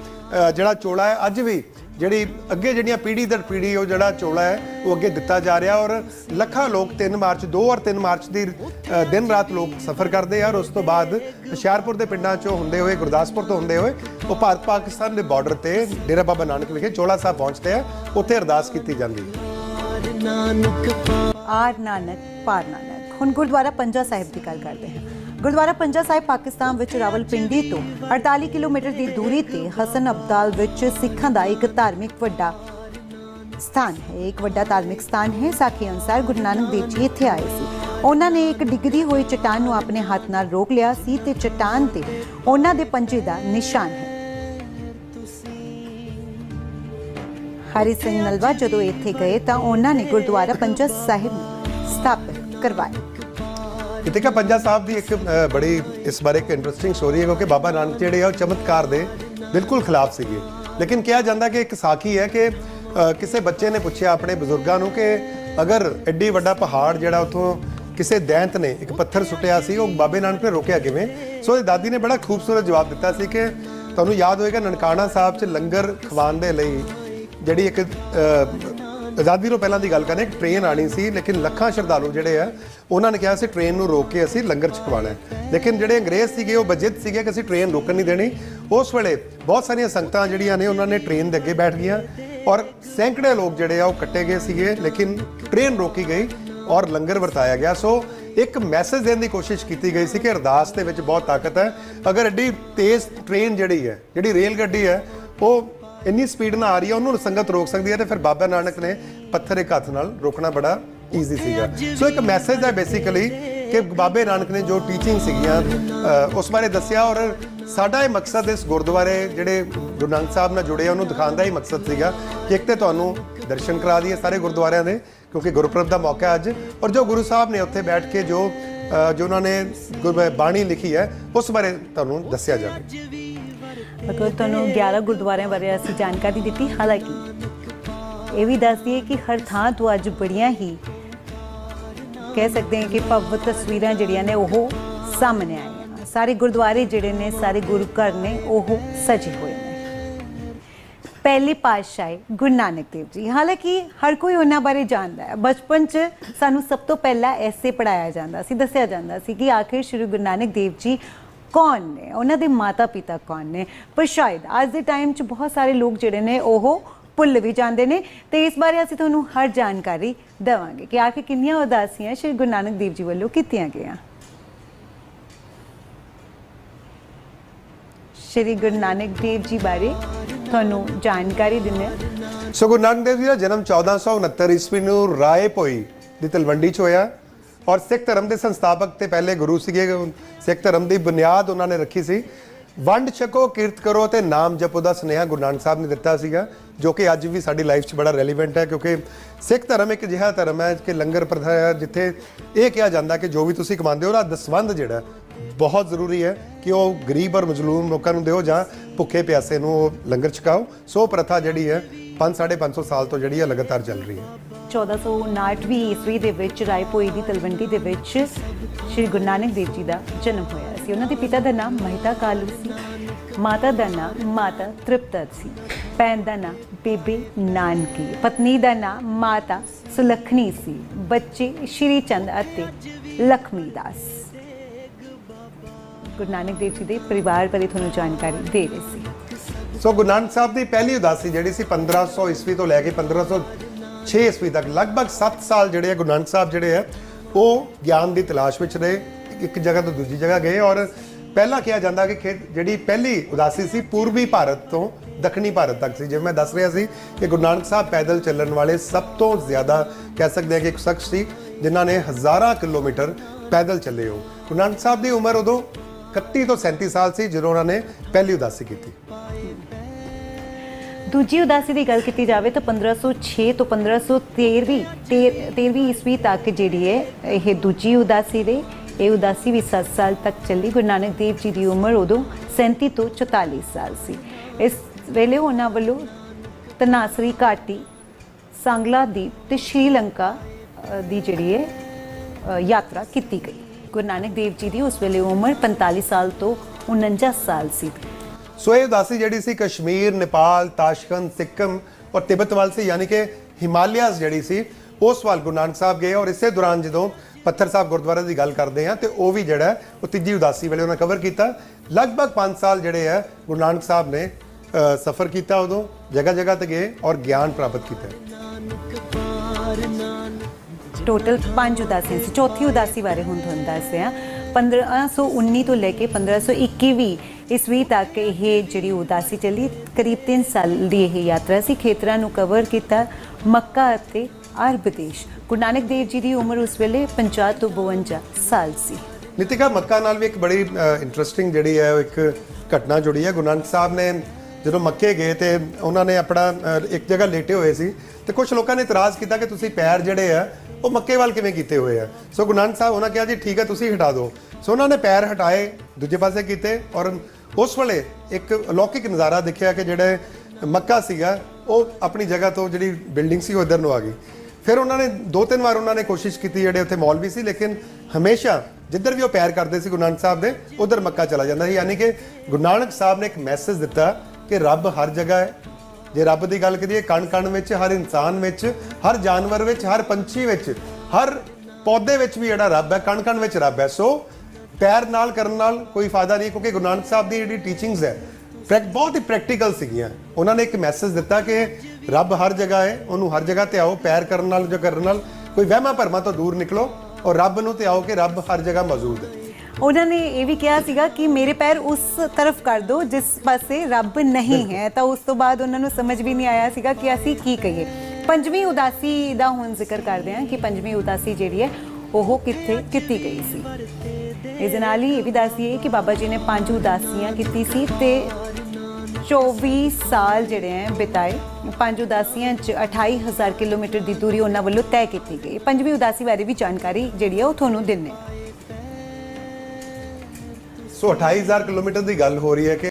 ਜਿਹੜਾ ਚੋਲਾ ਹੈ, ਅੱਜ ਵੀ ਜਿਹੜੀ ਅੱਗੇ ਜਿਹੜੀਆਂ ਪੀੜ੍ਹੀ ਦਰ ਪੀੜ੍ਹੀ, ਉਹ ਜਿਹੜਾ ਚੋਲਾ ਹੈ, ਉਹ ਅੱਗੇ ਦਿੱਤਾ ਜਾ ਰਿਹਾ ਔਰ ਲੱਖਾਂ ਲੋਕ 3 ਮਾਰਚ 2 ਔਰ 3 ਮਾਰਚ ਦੀ ਦਿਨ ਰਾਤ ਲੋਕ ਸਫ਼ਰ ਕਰਦੇ ਆ ਔਰ ਉਸ ਤੋਂ ਬਾਅਦ ਹੁਸ਼ਿਆਰਪੁਰ ਦੇ ਪਿੰਡਾਂ ਚੋਂ ਹੁੰਦੇ ਹੋਏ, ਗੁਰਦਾਸਪੁਰ ਤੋਂ ਹੁੰਦੇ ਹੋਏ, ਉਹ ਭਾਰਤ ਪਾਕਿਸਤਾਨ ਦੇ ਬਾਰਡਰ ਤੇ ਡੇਰਾ ਬਾਬਾ ਨਾਨਕ ਵਿਖੇ ਚੋਲਾ ਸਾਹਿਬ ਪਹੁੰਚਦੇ ਆ। ਉੱਥੇ ਅਰਦਾਸ ਕੀਤੀ ਜਾਂਦੀ ਹੈ। ਆਰ ਨਾਨਕ, ਪਾਰ ਨਾਨਕ। ਹੁਣ ਗੁਰਦੁਆਰਾ ਪੰਜਾ ਸਾਹਿਬ ਦੀ ਗੱਲ ਕਰਦੇ ਹਾਂ। ਗੁਰਦੁਆਰਾ ਪੰਜਾ ਸਾਹਿਬ ਪਾਕਿਸਤਾਨ ਵਿੱਚ ਰਾਵਲਪਿੰਡੀ ਤੋਂ 48 ਕਿਲੋਮੀਟਰ ਦੀ ਦੂਰੀ ਤੇ ਹਸਨ ਅਬਦਾਲ ਵਿੱਚ ਸਿੱਖਾਂ ਦਾ ਇੱਕ ਧਾਰਮਿਕ ਵੱਡਾ ਸਥਾਨ ਹੈ। ਇੱਕ ਵੱਡਾ ਧਾਰਮਿਕ ਸਥਾਨ ਹੈ। ਸਾਖੀ ਅਨੁਸਾਰ ਗੁਰੂ ਨਾਨਕ ਦੇਵ ਜੀ ਇੱਥੇ ਆਏ ਸੀ। ਉਹਨਾਂ ਨੇ ਇੱਕ ਡਿੱਗਦੀ ਹੋਈ ਚਟਾਨ ਨੂੰ ਆਪਣੇ ਹੱਥ ਨਾਲ ਰੋਕ ਲਿਆ ਸੀ ਤੇ ਚਟਾਨ ਤੇ ਉਹਨਾਂ ਦੇ ਪੰਜੇ ਦਾ ਨਿਸ਼ਾਨ ਹੈ। ਹਰੀ ਸਿੰਘ ਨਲਵਾ ਜਦੋਂ ਇੱਥੇ ਗਏ ਤਾਂ ਉਹਨਾਂ ਨੇ ਗੁਰਦੁਆਰਾ ਪੰਜਾ ਸਾਹਿਬ ਨੂੰ ਸਥਾਪਿਤ ਕਰਵਾਇਆ। ਇਤਿਕਾ ਪੰਜਾ ਸਾਹਿਬ ਦੀ ਇੱਕ ਅ, ਬੜੀ ਇਸ ਬਾਰੇ ਇੱਕ ਇੰਟਰਸਟਿੰਗ ਸਟੋਰੀ ਹੈ ਕਿਉਂਕਿ ਬਾਬਾ ਨਾਨਕ ਜਿਹੜੇ ਆ ਉਹ ਚਮਤਕਾਰ ਦੇ ਬਿਲਕੁਲ ਖਿਲਾਫ ਸੀਗੇ। ਲੇਕਿਨ ਕਿਹਾ ਜਾਂਦਾ ਕਿ ਇੱਕ ਸਾਖੀ ਹੈ ਕਿ ਅ, ਕਿਸੇ ਬੱਚੇ ਨੇ ਪੁੱਛਿਆ ਆਪਣੇ ਬਜ਼ੁਰਗਾਂ ਨੂੰ ਕਿ ਅਗਰ ਐਡੀ ਵੱਡਾ ਪਹਾੜ ਜਿਹੜਾ ਉਥੋਂ ਕਿਸੇ ਦੈਂਤ ਨੇ ਇੱਕ ਪੱਥਰ ਸੁੱਟਿਆ ਸੀ ਉਹ ਬਾਬੇ ਨਾਨਕ ਨੇ ਰੋਕਿਆ ਕਿਵੇਂ? ਸੋ ਇਹ ਦਾਦੀ ਨੇ ਬੜਾ ਖੂਬਸੂਰਤ ਜਵਾਬ ਦਿੱਤਾ ਸੀ ਕਿ ਤੁਹਾਨੂੰ ਯਾਦ ਹੋਏਗਾ ਨਨਕਾਣਾ ਸਾਹਿਬ 'ਚ ਲੰਗਰ ਖਵਾਉਣ ਦੇ ਲਈ ਜਿਹੜੀ ਇੱਕ ਆਜ਼ਾਦੀ ਤੋਂ ਪਹਿਲਾਂ ਦੀ ਗੱਲ ਕਰਨੇ, ਇੱਕ ਟ੍ਰੇਨ ਆਣੀ ਸੀ, ਲੇਕਿਨ ਲੱਖਾਂ ਸ਼ਰਧਾਲੂ ਜਿਹੜੇ ਆ, ਉਹਨਾਂ ਨੇ ਕਿਹਾ ਸੀ ਟ੍ਰੇਨ ਨੂੰ ਰੋਕ ਕੇ ਅਸੀਂ ਲੰਗਰ ਛਕਵਾਣਾ ਹੈ। ਲੇਕਿਨ ਜਿਹੜੇ ਅੰਗਰੇਜ਼ ਸੀਗੇ, ਉਹ ਬਜਿੱਦ ਸੀਗੇ ਕਿ ਅਸੀਂ ਟ੍ਰੇਨ ਰੋਕਣ ਨਹੀਂ ਦੇਣੀ। ਉਸ ਵੇਲੇ ਬਹੁਤ ਸਾਰੀਆਂ ਸੰਗਤਾਂ ਜਿਹੜੀਆਂ ਨੇ, ਉਹਨਾਂ ਨੇ ਟ੍ਰੇਨ ਦੇ ਅੱਗੇ ਬੈਠ ਗਈਆਂ ਔਰ ਸੈਂਕੜੇ ਲੋਕ ਜਿਹੜੇ ਆ, ਉਹ ਕੱਟੇ ਗਏ ਸੀਗੇ, ਲੇਕਿਨ ਟ੍ਰੇਨ ਰੋਕੀ ਗਈ ਔਰ ਲੰਗਰ ਵਰਤਾਇਆ ਗਿਆ। ਸੋ ਇੱਕ ਮੈਸੇਜ ਦੇਣ ਦੀ ਕੋਸ਼ਿਸ਼ ਕੀਤੀ ਗਈ ਸੀ ਕਿ ਅਰਦਾਸ ਦੇ ਵਿੱਚ ਬਹੁਤ ਤਾਕਤ ਹੈ। ਅਗਰ ਐਡੀ ਤੇਜ਼ ਟ੍ਰੇਨ ਜਿਹੜੀ ਹੈ, ਜਿਹੜੀ ਰੇਲ ਗੱਡੀ ਹੈ, ਉਹ ਇੰਨੀ ਸਪੀਡ ਨਾਲ ਆ ਰਹੀ ਹੈ ਉਹਨੂੰ ਸੰਗਤ ਰੋਕ ਸਕਦੀ ਹੈ ਤੇ ਫਿਰ ਬਾਬਾ ਨਾਨਕ ਨੇ ਪੱਥਰ ਇੱਕ ਹੱਥ ਨਾਲ ਰੋਕਣਾ ਬੜਾ ਈਜ਼ੀ ਸੀਗਾ। ਸੋ ਇੱਕ ਮੈਸੇਜ ਹੈ ਬੇਸਿਕਲੀ ਕਿ ਬਾਬੇ ਨਾਨਕ ਨੇ ਜੋ ਟੀਚਿੰਗ ਸੀਗੀਆਂ ਉਸ ਬਾਰੇ ਦੱਸਿਆ ਔਰ ਸਾਡਾ ਇਹ ਮਕਸਦ ਇਸ ਗੁਰਦੁਆਰੇ ਜਿਹੜੇ ਗੁਰੂ ਨਾਨਕ ਸਾਹਿਬ ਨਾਲ ਜੁੜੇ ਆ ਉਹਨੂੰ ਦਿਖਾਉਣ ਦਾ ਹੀ ਮਕਸਦ ਸੀਗਾ ਕਿ ਇੱਕ ਤੇ ਤੁਹਾਨੂੰ ਦਰਸ਼ਨ ਕਰਾ ਦਈਏ ਸਾਰੇ ਗੁਰਦੁਆਰਿਆਂ ਦੇ ਕਿਉਂਕਿ ਗੁਰਪੁਰਬ ਦਾ ਮੌਕਾ ਅੱਜ ਔਰ ਜੋ ਗੁਰੂ ਸਾਹਿਬ ਨੇ ਉੱਥੇ ਬੈਠ ਕੇ ਜੋ ਜੋ ਉਹਨਾਂ ਨੇ ਬਾਣੀ ਲਿਖੀ ਹੈ ਉਸ ਬਾਰੇ ਤੁਹਾਨੂੰ ਦੱਸਿਆ ਜਾਵੇ। ਮਤਲਬ ਤੁਹਾਨੂੰ 11 ਗੁਰਦੁਆਰਿਆਂ ਬਾਰੇ ਅਸੀਂ ਜਾਣਕਾਰੀ ਦਿੱਤੀ। ਹਾਲਾਂਕਿ ਇਹ ਵੀ ਦੱਸ ਦਈਏ ਕਿ ਹਰ ਥਾਂ ਤੋਂ ਅੱਜ ਬੜੀਆਂ ਹੀ ਕਹਿ ਸਕਦੇ ਹਾਂ ਕਿ ਭਵ ਤਸਵੀਰਾਂ ਜਿਹੜੀਆਂ ਨੇ ਉਹ ਸਾਹਮਣੇ ਆਈਆਂ ਸਾਰੇ ਗੁਰਦੁਆਰੇ ਜਿਹੜੇ ਨੇ, ਸਾਰੇ ਗੁਰੂ ਘਰ ਨੇ, ਉਹ ਸਜੇ ਹੋਏ ਨੇ। ਪਹਿਲੇ ਪਾਤਸ਼ਾਹੀ ਗੁਰੂ ਨਾਨਕ ਦੇਵ ਜੀ। ਹਾਲਾਂਕਿ ਹਰ ਕੋਈ ਉਹਨਾਂ ਬਾਰੇ ਜਾਣਦਾ ਹੈ। ਬਚਪਨ 'ਚ ਸਾਨੂੰ ਸਭ ਤੋਂ ਪਹਿਲਾਂ ਐਸੇ ਪੜਾਇਆ ਜਾਂਦਾ ਸੀ, ਦੱਸਿਆ ਜਾਂਦਾ ਸੀ ਕਿ ਆਖਿਰ ਸ਼੍ਰੀ ਗੁਰੂ ਨਾਨਕ ਦੇਵ ਜੀ ਕੌਣ ਨੇ? ਉਹਨਾਂ ਦੇ ਮਾਤਾ ਪਿਤਾ ਕੌਣ ਨੇ? ਪਰ ਸ਼ਾਇਦ ਅੱਜ ਦੇ ਟਾਈਮ 'ਚ ਬਹੁਤ ਸਾਰੇ ਲੋਕ ਜਿਹੜੇ ਨੇ, ਉਹ ਭੁੱਲ ਵੀ ਜਾਂਦੇ ਨੇ ਤੇ ਇਸ ਬਾਰੇ ਅਸੀਂ ਤੁਹਾਨੂੰ ਹਰ ਜਾਣਕਾਰੀ ਦੇਵਾਂਗੇ ਕਿ ਆਖਿਰ ਕਿੰਨੀਆਂ ਉਦਾਸੀਆਂ ਸ਼੍ਰੀ ਗੁਰੂ ਨਾਨਕ ਦੇਵ ਜੀ ਵੱਲੋਂ ਕੀਤੀਆਂ ਗਈਆਂ। ਸ਼੍ਰੀ ਗੁਰੂ ਨਾਨਕ ਦੇਵ ਜੀ ਬਾਰੇ ਤੁਹਾਨੂੰ ਜਾਣਕਾਰੀ ਦਿੰਦੇ ਹਾਂ। ਸੋ ਗੁਰੂ ਨਾਨਕ ਦੇਵ ਜੀ ਦਾ ਜਨਮ 1469 ਈਸਵੀ ਨੂੰ ਰਾਏ ਭੋਈ ਦੀ ਤਲਵੰਡੀ ਚ ਹੋਇਆ। ਔਰ ਸਿੱਖ ਧਰਮ ਦੇ ਸੰਸਥਾਪਕ ਤੇ ਪਹਿਲੇ ਗੁਰੂ ਸੀਗੇ ਸਿੱਖ ਧਰਮ ਦੀ ਬੁਨਿਆਦ ਉਹਨਾਂ ਨੇ ਰੱਖੀ ਸੀ। ਵੰਡ ਛਕੋ, ਕੀਰਤ ਕਰੋ ਤੇ ਨਾਮ ਜਪੋ ਦਾ ਸੁਨੇਹਾ ਗੁਰੂ ਨਾਨਕ ਸਾਹਿਬ ਨੇ ਦਿੱਤਾ ਸੀਗਾ, ਜੋ ਕਿ ਅੱਜ ਵੀ ਸਾਡੀ ਲਾਈਫ 'ਚ ਬੜਾ ਰੈਲੇਵੈਂਟ ਹੈ, ਕਿਉਂਕਿ ਸਿੱਖ ਧਰਮ ਇੱਕ ਅਜਿਹਾ ਧਰਮ ਹੈ ਕਿ ਲੰਗਰ ਪ੍ਰਥਾ ਹੈ, ਜਿੱਥੇ ਇਹ ਕਿਹਾ ਜਾਂਦਾ ਕਿ ਜੋ ਵੀ ਤੁਸੀਂ ਕਮਾਉਂਦੇ ਹੋ, ਉਹਦਾ ਦਸਵੰਧ ਜਿਹੜਾ ਬਹੁਤ ਜ਼ਰੂਰੀ ਹੈ ਕਿ ਉਹ ਗਰੀਬ ਔਰ ਮਜ਼ਲੂਮ ਲੋਕਾਂ ਨੂੰ ਦਿਓ ਜਾਂ ਭੁੱਖੇ ਪਿਆਸੇ ਨੂੰ ਉਹ ਲੰਗਰ ਛਕਾਓ ਸੋ ਉਹ ਪ੍ਰਥਾ ਜਿਹੜੀ ਹੈ 5 550 ਸਾਲ ਤੋਂ ਜਿਹੜੀ ਹੈ ਲਗਾਤਾਰ ਚੱਲ ਰਹੀ ਹੈ। 1459ਵੀਂ ਈਸਵੀ ਦੇ ਵਿੱਚ ਰਾਏਪੋਈ ਦੀ ਤਲਵੰਡੀ ਦੇ ਵਿੱਚ ਸ਼੍ਰੀ ਗੁਰੂ ਨਾਨਕ ਦੇਵ ਜੀ ਦਾ ਜਨਮ ਹੋਇਆ ਸੀ। ਉਹਨਾਂ ਦੇ ਪਿਤਾ ਦਾ ਨਾਮ ਮਹਿਤਾ ਕਾਲੂ ਸੀ, ਮਾਤਾ ਦਾ ਨਾਮ ਮਾਤਾ ਤ੍ਰਿਪਤਾ ਸੀ, ਭੈਣ ਦਾ ਨਾਮ ਬੇਬੇ ਨਾਨਕੀ, ਪਤਨੀ ਦਾ ਨਾਮ ਮਾਤਾ ਸੁਲਖਣੀ ਸੀ, ਬੱਚੇ ਸ਼੍ਰੀ ਚੰਦ ਅਤੇ ਲਖਮੀ ਦਾਸ। ਗੁਰੂ ਨਾਨਕ ਦੇਵ ਜੀ ਦੇ ਪਰਿਵਾਰ ਬਾਰੇ ਤੁਹਾਨੂੰ ਜਾਣਕਾਰੀ ਦੇ ਰਹੇ ਸੀ। ਸੋ ਗੁਰੂ ਨਾਨਕ ਸਾਹਿਬ ਦੀ ਪਹਿਲੀ ਉਦਾਸੀ ਜਿਹੜੀ ਸੀ 1500 ਈਸਵੀ ਤੋਂ ਲੈ ਕੇ 1506 ਈਸਵੀ ਤੱਕ, ਲਗਭਗ 7 ਸਾਲ ਜਿਹੜੇ ਆ ਗੁਰੂ ਨਾਨਕ ਸਾਹਿਬ ਜਿਹੜੇ ਆ, ਉਹ ਗਿਆਨ ਦੀ ਤਲਾਸ਼ ਵਿੱਚ ਰਹੇ, ਇੱਕ ਜਗ੍ਹਾ ਤੋਂ ਦੂਜੀ ਜਗ੍ਹਾ ਗਏ ਔਰ ਪਹਿਲਾਂ ਕਿਹਾ ਜਾਂਦਾ ਕਿ ਖੇ- ਜਿਹੜੀ ਪਹਿਲੀ ਉਦਾਸੀ ਸੀ ਪੂਰਬੀ ਭਾਰਤ ਤੋਂ ਦੱਖਣੀ ਭਾਰਤ ਤੱਕ ਸੀ, ਜਿਵੇਂ ਮੈਂ ਦੱਸ ਰਿਹਾ ਸੀ ਕਿ ਗੁਰੂ ਨਾਨਕ ਸਾਹਿਬ ਪੈਦਲ ਚੱਲਣ ਵਾਲੇ ਸਭ ਤੋਂ ਜ਼ਿਆਦਾ ਕਹਿ ਸਕਦੇ ਹਾਂ ਕਿ ਇੱਕ ਸ਼ਖਸ ਸੀ, ਜਿਨ੍ਹਾਂ ਨੇ ਹਜ਼ਾਰਾਂ ਕਿਲੋਮੀਟਰ ਪੈਦਲ ਚੱਲੇ ਹੋ। ਗੁਰੂ ਨਾਨਕ ਸਾਹਿਬ ਦੀ ਉਮਰ ਉਦੋਂ 31 ਤੋਂ 37 ਸਾਲ ਸੀ ਜਦੋਂ ਉਹਨਾਂ ਨੇ ਪਹਿਲੀ ਉਦਾਸੀ ਕੀਤੀ। ਦੂਜੀ ਉਦਾਸੀ ਦੀ ਗੱਲ ਕੀਤੀ ਜਾਵੇ ਤਾਂ 1506 ਤੋਂ 1513ਵੀਂ 13ਵੀਂ ਈਸਵੀ ਤੱਕ ਜਿਹੜੀ ਹੈ ਇਹ ਦੂਜੀ ਉਦਾਸੀ ਦੇ, ਇਹ ਉਦਾਸੀ ਵੀ 7 ਸਾਲ ਤੱਕ ਚੱਲੀ। ਗੁਰੂ ਨਾਨਕ ਦੇਵ ਜੀ ਦੀ ਉਮਰ ਉਦੋਂ 37 ਤੋਂ 44 ਸਾਲ ਸੀ। ਇਸ ਵੇਲੇ ਉਹਨਾਂ ਵੱਲੋਂ ਤਨਾਸਰੀ ਘਾਟੀ, ਸੰਗਲਾ ਦੀਪ ਤੇ ਸ਼੍ਰੀਲੰਕਾ ਦੀ ਜਿਹੜੀ ਹੈ ਯਾਤਰਾ ਕੀਤੀ ਗਈ। ਗੁਰੂ ਨਾਨਕ ਦੇਵ ਜੀ ਦੀ ਉਸ ਵੇਲੇ ਉਮਰ 45 ਸਾਲ ਤੋਂ 49 ਸਾਲ ਸੀ। ਸੋ ਇਹ ਉਦਾਸੀ ਜਿਹੜੀ ਸੀ, ਕਸ਼ਮੀਰ, ਨੇਪਾਲ, ਤਾਸ਼ਕੰਦ, ਸਿੱਕਮ ਔਰ ਤਿੱਬਤ ਵੱਲ ਸੀ, ਯਾਨੀ ਕਿ ਹਿਮਾਲਿਆਸ ਜਿਹੜੀ ਸੀ ਉਸ ਵੱਲ ਗੁਰੂ ਨਾਨਕ ਸਾਹਿਬ ਗਏ ਔਰ ਇਸੇ ਦੌਰਾਨ ਜਦੋਂ ਪੱਥਰ ਸਾਹਿਬ ਗੁਰਦੁਆਰਾ ਦੀ ਗੱਲ ਕਰਦੇ ਹਾਂ ਤੇ ਉਹ ਵੀ ਜਿਹੜਾ ਉਹ ਤੀਜੀ ਉਦਾਸੀ ਵੇਲੇ ਉਹਨਾਂ ਕਵਰ ਕੀਤਾ। ਲਗਭਗ 5 ਸਾਲ ਜਿਹੜੇ ਹੈ, ਗੁਰੂ ਨਾਨਕ ਸਾਹਿਬ ਨੇ ਸਫ਼ਰ ਕੀਤਾ ਉਦੋਂ ਜਗ੍ਹਾ ਜਗ੍ਹਾ ਤੇ ਗਏ ਔਰ ਗਿਆਨ ਪ੍ਰਾਪਤ ਕੀਤਾ। ਟੋਟਲ ਪੰਜ ਉਦਾਸੀਆਂ ਸੀ। ਚੌਥੀ ਉਦਾਸੀ ਬਾਰੇ ਹੁਣ ਤੁਹਾਨੂੰ ਦੱਸਦੇ ਹਾਂ 1519 ਤੋਂ ਲੈ ਕੇ 1521 ਈਸਵੀ ਤੱਕ ਇਹ ਜਿਹੜੀ ਉਦਾਸੀ ਚੱਲੀ, ਕਰੀਬ 3 ਸਾਲ ਦੀ ਇਹ ਯਾਤਰਾ ਸੀ। ਖੇਤਰਾਂ ਨੂੰ ਕਵਰ ਕੀਤਾ ਮੱਕਾ ਅਤੇ ਅਰਬ ਦੇਸ਼। ਗੁਰੂ ਨਾਨਕ ਦੇਵ ਜੀ ਦੀ ਉਮਰ ਉਸ ਵੇਲੇ 50 ਤੋਂ 52 ਸਾਲ ਸੀ। ਨਿਤਿਕਾ, ਮੱਕਾ ਨਾਲ ਵੀ ਇੱਕ ਬੜੀ ਇੰਟਰਸਟਿੰਗ ਜਿਹੜੀ ਹੈ ਇੱਕ ਘਟਨਾ ਜੁੜੀ ਹੈ। ਗੁਰੂ ਨਾਨਕ ਸਾਹਿਬ ਨੇ ਜਦੋਂ ਮੱਕੇ ਗਏ ਤੇ ਉਹਨਾਂ ਨੇ ਆਪਣਾ ਇੱਕ ਜਗ੍ਹਾ ਲੇਟੇ ਹੋਏ ਸੀ ਤੇ ਕੁਝ ਲੋਕਾਂ ਨੇ ਇਤਰਾਜ਼ ਕੀਤਾ ਕਿ ਤੁਸੀਂ ਪੈਰ ਜਿਹੜੇ ਆ ਉਹ ਮੱਕੇ ਵੱਲ ਕਿਵੇਂ ਕੀਤੇ ਹੋਏ ਆ? ਸੋ ਗੁਰੂ ਨਾਨਕ ਸਾਹਿਬ ਉਹਨਾਂ ਕਿਹਾ, ਜੀ ਠੀਕ ਹੈ, ਤੁਸੀਂ ਹਟਾ ਦਿਓ। ਸੋ ਉਹਨਾਂ ਨੇ ਪੈਰ ਹਟਾਏ, ਦੂਜੇ ਪਾਸੇ ਕੀਤੇ ਔਰ ਉਸ ਵੇਲੇ ਇੱਕ ਅਲੌਕਿਕ ਨਜ਼ਾਰਾ ਦੇਖਿਆ ਕਿ ਜਿਹੜੇ ਮੱਕਾ ਸੀਗਾ, ਉਹ ਆਪਣੀ ਜਗ੍ਹਾ ਤੋਂ ਜਿਹੜੀ ਬਿਲਡਿੰਗ ਸੀ ਉਹ ਇੱਧਰ ਨੂੰ ਆ ਗਈ। ਫਿਰ ਉਹਨਾਂ ਨੇ ਦੋ ਤਿੰਨ ਵਾਰ ਉਹਨਾਂ ਨੇ ਕੋਸ਼ਿਸ਼ ਕੀਤੀ, ਜਿਹੜੇ ਉੱਥੇ ਮੌਲਵੀ ਸੀ, ਲੇਕਿਨ ਹਮੇਸ਼ਾ ਜਿੱਧਰ ਵੀ ਉਹ ਪੈਰ ਕਰਦੇ ਸੀ ਗੁਰੂ ਨਾਨਕ ਸਾਹਿਬ ਦੇ, ਉਧਰ ਮੱਕਾ ਚਲਾ ਜਾਂਦਾ ਸੀ। ਯਾਨੀ ਕਿ ਗੁਰੂ ਨਾਨਕ ਸਾਹਿਬ ਨੇ ਇੱਕ ਮੈਸੇਜ ਦਿੱਤਾ ਕਿ ਰੱਬ ਹਰ ਜਗ੍ਹਾ ਹੈ ਜੇ ਰੱਬ ਦੀ ਗੱਲ ਕਰੀਏ ਕਣ ਕਣ ਵਿੱਚ, ਹਰ ਇਨਸਾਨ ਵਿੱਚ, ਹਰ ਜਾਨਵਰ ਵਿੱਚ, ਹਰ ਪੰਛੀ ਵਿੱਚ, ਹਰ ਪੌਦੇ ਵਿੱਚ ਵੀ ਜਿਹੜਾ ਰੱਬ ਹੈ ਕਣ ਕਣ ਵਿੱਚ ਰੱਬ ਹੈ। ਸੋ ਪੈਰ ਨਾਲ ਕਰਨ ਨਾਲ ਕੋਈ ਫਾਇਦਾ ਨਹੀਂ, ਕਿਉਂਕਿ ਗੁਰੂ ਨਾਨਕ ਸਾਹਿਬ ਦੀ ਜਿਹੜੀ ਟੀਚਿੰਗਸ ਹੈ ਪ੍ਰੈਕ ਬਹੁਤ ਹੀ ਪ੍ਰੈਕਟੀਕਲ ਸੀਗੀਆਂ। ਉਹਨਾਂ ਨੇ ਇੱਕ ਮੈਸੇਜ ਦਿੱਤਾ ਕਿ ਰੱਬ ਹਰ ਜਗ੍ਹਾ ਹੈ, ਉਹਨੂੰ ਹਰ ਜਗ੍ਹਾ ਤੇ ਆਓ ਪੈਰ ਕਰਨ ਨਾਲ, ਜੋ ਕਰਨ ਨਾਲ, ਕੋਈ ਵਹਿਮਾਂ ਭਰਮਾਂ ਤੋਂ ਦੂਰ ਨਿਕਲੋ ਔਰ ਰੱਬ ਨੂੰ ਤੇ ਆਓ ਕਿ ਰੱਬ ਹਰ ਜਗ੍ਹਾ ਮੌਜੂਦ ਹੈ। ਉਹਨਾਂ ਨੇ ਇਹ ਵੀ ਕਿਹਾ ਸੀਗਾ ਕਿ ਮੇਰੇ ਪੈਰ ਉਸ ਤਰਫ ਕਰ ਦਿਓ ਜਿਸ ਪਾਸੇ ਰੱਬ ਨਹੀਂ ਹੈ। ਤਾਂ ਉਸ ਤੋਂ ਬਾਅਦ ਉਹਨਾਂ ਨੂੰ ਸਮਝ ਵੀ ਨਹੀਂ ਆਇਆ ਸੀਗਾ ਕਿ ਅਸੀਂ ਕੀ ਕਹੀਏ। ਪੰਜਵੀਂ ਉਦਾਸੀ ਦਾ ਹੁਣ ਜ਼ਿਕਰ ਕਰਦੇ ਹਾਂ ਕਿ ਪੰਜਵੀਂ ਉਦਾਸੀ ਜਿਹੜੀ ਹੈ ਉਹ ਕਿੱਥੇ ਕੀਤੀ ਗਈ ਸੀ। ਇਸ ਦੇ ਨਾਲ ਹੀ ਇਹ ਵੀ ਦੱਸ ਦਈਏ ਕਿ ਬਾਬਾ ਜੀ ਨੇ ਪੰਜ ਉਦਾਸੀਆਂ ਕੀਤੀ ਸੀ ਤੇ 24 ਸਾਲ ਜਿਹੜੇ ਹੈ ਬਿਤਾਏ। ਪੰਜ ਉਦਾਸੀਆਂ ਚ 28000 ਕਿਲੋਮੀਟਰ ਦੀ ਦੂਰੀ ਉਹਨਾਂ ਵੱਲੋਂ ਤੈਅ ਕੀਤੀ ਗਈ। ਪੰਜਵੀਂ ਉਦਾਸੀ ਬਾਰੇ ਵੀ ਜਾਣਕਾਰੀ ਜਿਹੜੀ ਹੈ ਉਹ ਤੁਹਾਨੂੰ ਦਿੰਨੇ ਸੋ 28000 ਕਿਲੋਮੀਟਰ ਦੀ ਗੱਲ ਹੋ ਰਹੀ ਹੈ ਕਿ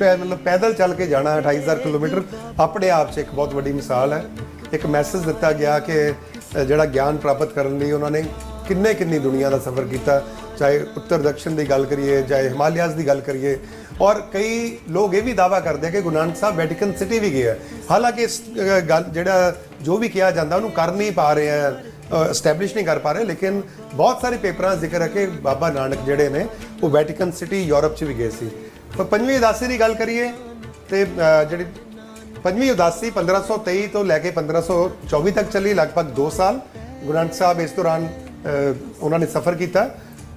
ਪੈ, ਮਤਲਬ ਪੈਦਲ ਚੱਲ ਕੇ ਜਾਣਾ 28000 ਕਿਲੋਮੀਟਰ। ਆਪਣੇ ਆਪ 'ਚ ਇੱਕ ਬਹੁਤ ਵੱਡੀ ਮਿਸਾਲ ਹੈ। ਇੱਕ ਮੈਸੇਜ ਦਿੱਤਾ ਗਿਆ ਕਿ ਜਿਹੜਾ ਗਿਆਨ ਪ੍ਰਾਪਤ ਕਰਨ ਲਈ ਉਹਨਾਂ ਨੇ ਕਿੰਨੇ ਕਿੰਨੀ ਦੁਨੀਆ ਦਾ ਸਫ਼ਰ ਕੀਤਾ। ਚਾਹੇ ਉੱਤਰ ਦੱਖਣ ਦੀ ਗੱਲ ਕਰੀਏ, ਚਾਹੇ ਹਿਮਾਲਿਆਸ ਦੀ ਗੱਲ ਕਰੀਏ। ਔਰ ਕਈ ਲੋਕ ਇਹ ਵੀ ਦਾਵਾ ਕਰਦੇ ਆ ਕਿ ਗੁਰੂ ਨਾਨਕ ਸਾਹਿਬ ਵੈਟੀਕਨ ਸਿਟੀ ਵੀ ਗਏ ਆ ਹਾਲਾਂਕਿ ਇਸ ਗੱਲ, ਜਿਹੜਾ ਜੋ ਵੀ ਕਿਹਾ ਜਾਂਦਾ ਉਹਨੂੰ ਕਰ ਨਹੀਂ ਪਾ ਰਹੇ ਆ ਐਸਟੈਬਲਿਸ਼ ਨਹੀਂ ਕਰ ਪਾ ਰਹੇ, ਲੇਕਿਨ ਬਹੁਤ ਸਾਰੇ ਪੇਪਰਾਂ ਜ਼ਿਕਰ ਹੈ ਕਿ ਬਾਬਾ ਨਾਨਕ ਜਿਹੜੇ ਨੇ, ਉਹ ਵੈਟੀਕਨ ਸਿਟੀ ਯੂਰਪ 'ਚ ਵੀ ਗਏ ਸੀ। ਪਰ ਪੰਜਵੀਂ ਉਦਾਸੀ ਦੀ ਗੱਲ ਕਰੀਏ, ਤੇ ਜਿਹੜੀ ਪੰਜਵੀਂ ਉਦਾਸੀ 1523 ਤੋਂ ਲੈ ਕੇ 1524 ਤੱਕ ਚੱਲੀ, ਲਗਭਗ 2 ਸਾਲ। ਗੁਰੂ ਨਾਨਕ ਸਾਹਿਬ ਇਸ ਦੌਰਾਨ ਉਹਨਾਂ ਨੇ ਸਫ਼ਰ ਕੀਤਾ।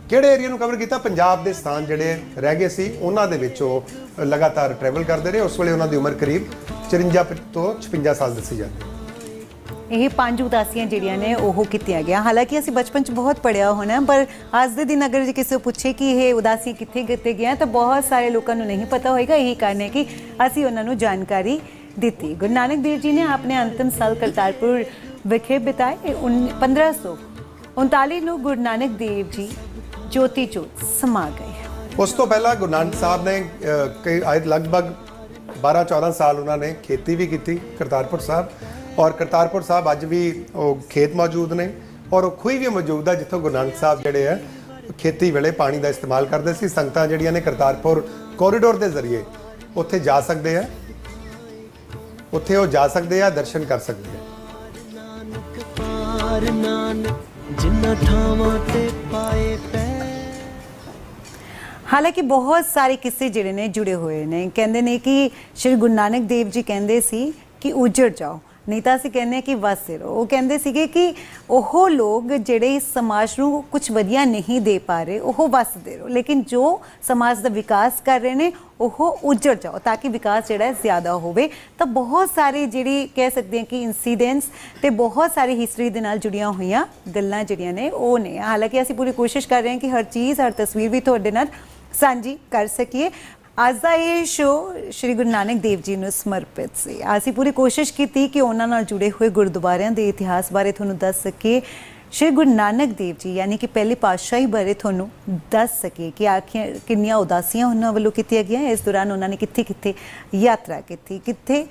ਕਿਹੜੇ ਏਰੀਆ ਨੂੰ ਕਵਰ ਕੀਤਾ? ਪੰਜਾਬ ਦੇ ਸਥਾਨ ਜਿਹੜੇ ਰਹਿ ਗਏ ਸੀ, ਉਹਨਾਂ ਦੇ ਵਿੱਚ ਉਹ ਲਗਾਤਾਰ ਟਰੈਵਲ ਕਰਦੇ ਰਹੇ, ਉਸ ਵੇਲੇ ਉਹਨਾਂ ਦੀ ਉਮਰ ਕਰੀਬ 54 ਤੋਂ 56 ਸਾਲ ਦੱਸੀ ਜਾਂਦੀ ਹੈ। ਇਹ ਪੰਜ ਉਦਾਸੀਆਂ ਜਿਹੜੀਆਂ ਨੇ, ਉਹ ਕੀਤੀਆਂ ਗਿਆ ਹਾਲਾਂਕਿ ਅਸੀਂ ਬਚਪਨ ਚ ਬਹੁਤ ਪੜਿਆ ਹੋਣਾ, ਪਰ ਅੱਜ ਦੇ ਦਿਨ ਅਗਰ ਜੇ ਕਿਸੇ ਪੁੱਛੇ ਕਿ ਇਹ ਉਦਾਸੀ ਕਿੱਥੇ ਕੀਤੇ ਗਿਆ ਤਾਂ ਬਹੁਤ ਸਾਰੇ ਲੋਕਾਂ ਨੂੰ ਨਹੀਂ ਪਤਾ ਹੋਏਗਾ। ਇਹੀ ਕਾਰਨ ਹੈ ਕਿ ਅਸੀਂ ਉਹਨਾਂ ਨੂੰ ਜਾਣਕਾਰੀ ਦਿੱਤੀ। ਗੁਰੂ ਨਾਨਕ ਦੇਵ ਜੀ ਨੇ ਆਪਣੇ ਅੰਤਿਮ ਸਾਲ ਕਰਤਾਰਪੁਰ ਵਿਖੇ ਬਿਤਾਏ, ਇਹ ਉਨ- 1539 ਨੂੰ ਗੁਰੂ ਨਾਨਕ ਦੇਵ ਜੀ ਜੋਤੀ ਜੋਤ ਸਮਾ ਗਏ। ਉਸ ਤੋਂ ਪਹਿਲਾਂ ਗੁਰੂ ਨਾਨਕ ਸਾਹਿਬ ਨੇ ਕਈ ਲਗਭਗ 12 14 ਸਾਲ ਉਹਨਾਂ ਨੇ ਖੇਤੀ ਵੀ ਕੀਤੀ ਕਰਤਾਰਪੁਰ ਸਾਹਿਬ। ਔਰ ਕਰਤਾਰਪੁਰ ਸਾਹਿਬ ਅੱਜ ਵੀ ਉਹ ਖੇਤ ਮੌਜੂਦ ਨੇ ਔਰ ਉਹ ਖੂਹੀ ਵੀ ਮੌਜੂਦ ਆ, ਜਿੱਥੋਂ ਗੁਰੂ ਨਾਨਕ ਸਾਹਿਬ ਜਿਹੜੇ ਆ, ਖੇਤੀ ਵੇਲੇ ਪਾਣੀ ਦਾ ਇਸਤੇਮਾਲ ਕਰਦੇ ਸੀ। ਸੰਗਤਾਂ ਜਿਹੜੀਆਂ ਨੇ ਕਰਤਾਰਪੁਰ ਕੋਰੀਡੋਰ ਦੇ ਜ਼ਰੀਏ ਉੱਥੇ ਜਾ ਸਕਦੇ ਆ। ਉੱਥੇ ਉਹ ਜਾ ਸਕਦੇ ਆ, ਦਰਸ਼ਨ ਕਰ ਸਕਦੇ ਆ। ਜਿੰਨਾ ਥਾਵਾਂ ਤੇ ਪਾਏ ਪੈ ਹਾਲਾਂਕਿ ਬਹੁਤ ਸਾਰੇ ਕਿੱਸੇ ਜਿਹੜੇ ਨੇ ਜੁੜੇ ਹੋਏ ਨੇ। ਕਹਿੰਦੇ ਨੇ ਕਿ ਸ਼੍ਰੀ ਗੁਰੂ ਨਾਨਕ ਦੇਵ ਜੀ ਕਹਿੰਦੇ ਸੀ ਕਿ ਉਜੜ ਜਾਓ। ਨਹੀਂ ਤਾਂ ਅਸੀਂ ਕਹਿੰਦੇ ਹਾਂ ਕਿ ਵਸਦੇ ਰਹੋ। ਉਹ ਕਹਿੰਦੇ ਸੀਗੇ ਕਿ ਉਹ ਲੋਕ ਜਿਹੜੇ ਇਸ ਸਮਾਜ ਨੂੰ ਕੁਝ ਵਧੀਆ ਨਹੀਂ ਦੇ ਪਾ ਰਹੇ, ਉਹ ਵਸਦੇ ਰਹੋ। ਲੇਕਿਨ ਜੋ ਸਮਾਜ ਦਾ ਵਿਕਾਸ ਕਰ ਰਹੇ ਨੇ, ਉਹ ਉਜੜ ਜਾਓ ਤਾਂ ਕਿ ਵਿਕਾਸ ਜਿਹੜਾ ਹੈ ਜ਼ਿਆਦਾ ਹੋਵੇ। ਤਾਂ ਬਹੁਤ ਸਾਰੇ ਜਿਹੜੀ ਕਹਿ ਸਕਦੇ ਹਾਂ ਕਿ ਇਨਸੀਡੈਂਟਸ ਤੇ ਬਹੁਤ ਸਾਰੀ ਹਿਸਟਰੀ ਦੇ ਨਾਲ ਜੁੜੀਆਂ ਹੋਈਆਂ ਗੱਲਾਂ ਜਿਹੜੀਆਂ ਨੇ, ਉਹ ਨੇ। ਹਾਲਾਂਕਿ ਅਸੀਂ ਪੂਰੀ ਕੋਸ਼ਿਸ਼ ਕਰ ਰਹੇ ਹਾਂ ਕਿ ਹਰ ਚੀਜ਼, ਹਰ ਤਸਵੀਰ ਵੀ ਤੁਹਾਡੇ ਨਾਲ ਸਾਂਝੀ ਕਰ ਸਕੀਏ। ਅੱਜ ਦਾ ਇਹ ਸ਼ੋਅ ਸ਼੍ਰੀ ਗੁਰੂ ਨਾਨਕ ਦੇਵ ਜੀ ਨੂੰ ਸਮਰਪਿਤ ਸੀ। ਅਸੀਂ ਪੂਰੀ ਕੋਸ਼ਿਸ਼ ਕੀਤੀ ਕਿ ਉਹਨਾਂ ਨਾਲ ਜੁੜੇ ਹੋਏ ਗੁਰਦੁਆਰਿਆਂ ਦੇ ਇਤਿਹਾਸ ਬਾਰੇ ਤੁਹਾਨੂੰ ਦੱਸ ਸਕੀਏ। ਸ਼੍ਰੀ ਗੁਰੂ ਨਾਨਕ ਦੇਵ ਜੀ, ਯਾਨੀ ਕਿ ਪਹਿਲੇ ਪਾਤਸ਼ਾਹੀ ਬਾਰੇ ਤੁਹਾਨੂੰ ਦੱਸ ਸਕੇ ਕਿ ਆਖਿਰ ਕਿੰਨੀਆਂ ਉਦਾਸੀਆਂ ਉਹਨਾਂ ਵੱਲੋਂ ਕੀਤੀਆਂ ਗਈਆਂ। ਇਸ ਦੌਰਾਨ ਉਹਨਾਂ ਨੇ ਕਿੱਥੇ ਕਿੱਥੇ ਯਾਤਰਾ ਕੀਤੀ, ਕਿੱਥੇ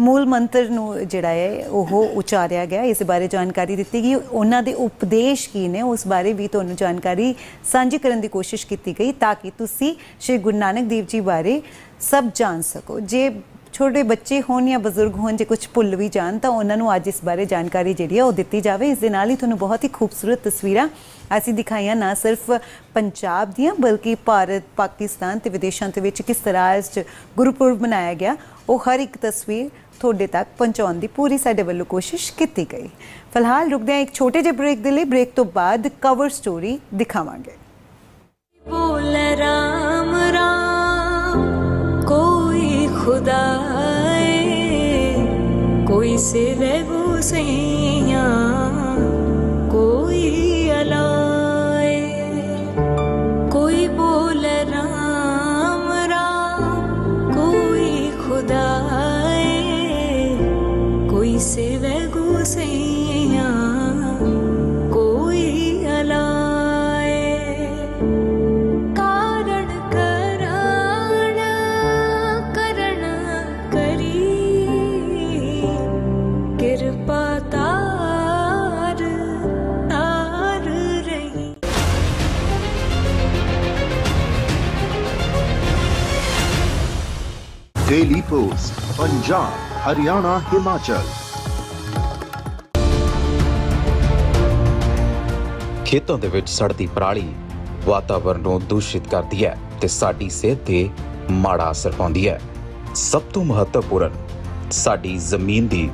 ਮੂਲ ਮੰਤਰ ਨੂੰ ਜਿਹੜਾ ਹੈ, ਉਹ ਉਚਾਰਿਆ ਗਿਆ, ਇਸ ਬਾਰੇ ਜਾਣਕਾਰੀ ਦਿੱਤੀ ਗਈ। ਉਹਨਾਂ ਦੇ ਉਪਦੇਸ਼ ਕੀ ਨੇ, ਉਸ ਬਾਰੇ ਵੀ ਤੁਹਾਨੂੰ ਜਾਣਕਾਰੀ ਸਾਂਝੀ ਕਰਨ ਦੀ ਕੋਸ਼ਿਸ਼ ਕੀਤੀ ਗਈ ਤਾਂ ਕਿ ਤੁਸੀਂ ਸ਼੍ਰੀ ਗੁਰੂ ਨਾਨਕ ਦੇਵ ਜੀ ਬਾਰੇ ਸਭ ਜਾਣ ਸਕੋ। ਜੇ ਛੋਟੇ ਬੱਚੇ ਹੋਣ ਜਾਂ ਬਜ਼ੁਰਗ ਹੋਣ, ਜੇ ਕੁਝ ਭੁੱਲ ਵੀ ਜਾਣ, ਤਾਂ ਉਹਨਾਂ ਨੂੰ ਅੱਜ ਇਸ ਬਾਰੇ ਜਾਣਕਾਰੀ ਜਿਹੜੀ ਹੈ ਉਹ ਦਿੱਤੀ ਜਾਵੇ। ਇਸ ਦੇ ਨਾਲ ਹੀ ਤੁਹਾਨੂੰ ਬਹੁਤ ਹੀ ਖੂਬਸੂਰਤ ਤਸਵੀਰਾਂ ਅਸੀਂ ਦਿਖਾਈਆਂ, ਨਾ ਸਿਰਫ ਪੰਜਾਬ ਦੀਆਂ, ਬਲਕਿ ਭਾਰਤ, ਪਾਕਿਸਤਾਨ ਤੇ ਵਿਦੇਸ਼ਾਂ ਦੇ ਵਿੱਚ ਕਿਸ ਤਰ੍ਹਾਂ ਇਸ 'ਚ ਗੁਰਪੁਰਬ ਮਨਾਇਆ ਗਿਆ, ਉਹ ਹਰ ਇੱਕ ਤਸਵੀਰ ਤੁਹਾਡੇ ਤੱਕ ਪਹੁੰਚਾਉਣ ਦੀ ਪੂਰੀ ਸਾਡੇ ਵੱਲੋਂ ਕੋਸ਼ਿਸ਼ ਕੀਤੀ ਗਈ। ਫਿਲਹਾਲ ਰੁਕਦੇ ਹਾਂ ਇੱਕ ਛੋਟੇ ਜਿਹੇ ਬ੍ਰੇਕ ਦੇ ਲਈ ਬ੍ਰੇਕ ਤੋਂ ਬਾਅਦ ਕਵਰ ਸਟੋਰੀ ਦਿਖਾਵਾਂਗੇ। ਬੋਲ ਰਾਮ ਰਾਮ, ਕੋਈ ਖੁਦਾਏ ਕੋਈ ਸਿਰਫ ਉਸੇ ਪੰਜਾਬ ਹਰਿਆਣਾ ਹਿਮਾਚਲ ਖੇਤਾਂ ਦੇ ਵਿੱਚ ਸੜਦੀ ਪਰਾਲੀ ਵਾਤਾਵਰਣ ਨੂੰ ਦੂਸ਼ਿਤ ਕਰਦੀ ਹੈ ਤੇ ਸਾਡੀ ਸਿਹਤ ਤੇ ਮਾੜਾ ਅਸਰ ਪਾਉਂਦੀ ਹੈ ਸਭ ਤੋਂ ਮਹੱਤਵਪੂਰਨ ਸਾਡੀ ਜ਼ਮੀਨ ਦੀ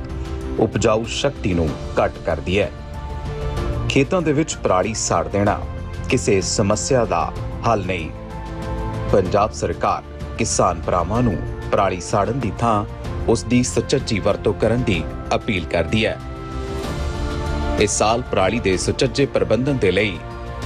ਉਪਜਾਊ ਸ਼ਕਤੀ ਨੂੰ ਘਟ ਕਰਦੀ ਹੈ ਖੇਤਾਂ ਦੇ ਵਿੱਚ ਪਰਾਲੀ ਸਾੜ ਦੇਣਾ ਕਿਸੇ ਸਮੱਸਿਆ ਦਾ ਹੱਲ ਨਹੀਂ ਪੰਜਾਬ ਸਰਕਾਰ ਕਿਸਾਨ ਭਰਾਵਾਂ ਨੂੰ ਪਰਾਲੀ ਸਾੜਨ ਦੀ ਥਾਂ ਉਸ ਦੀ ਸੁਚੱਜੀ ਵਰਤੋਂ ਕਰਨ ਦੀ ਅਪੀਲ ਕਰਦੀ ਹੈ। ਇਸ ਸਾਲ ਪਰਾਲੀ ਦੇ ਸੁਚੱਜੇ ਪ੍ਰਬੰਧਨ ਦੇ ਲਈ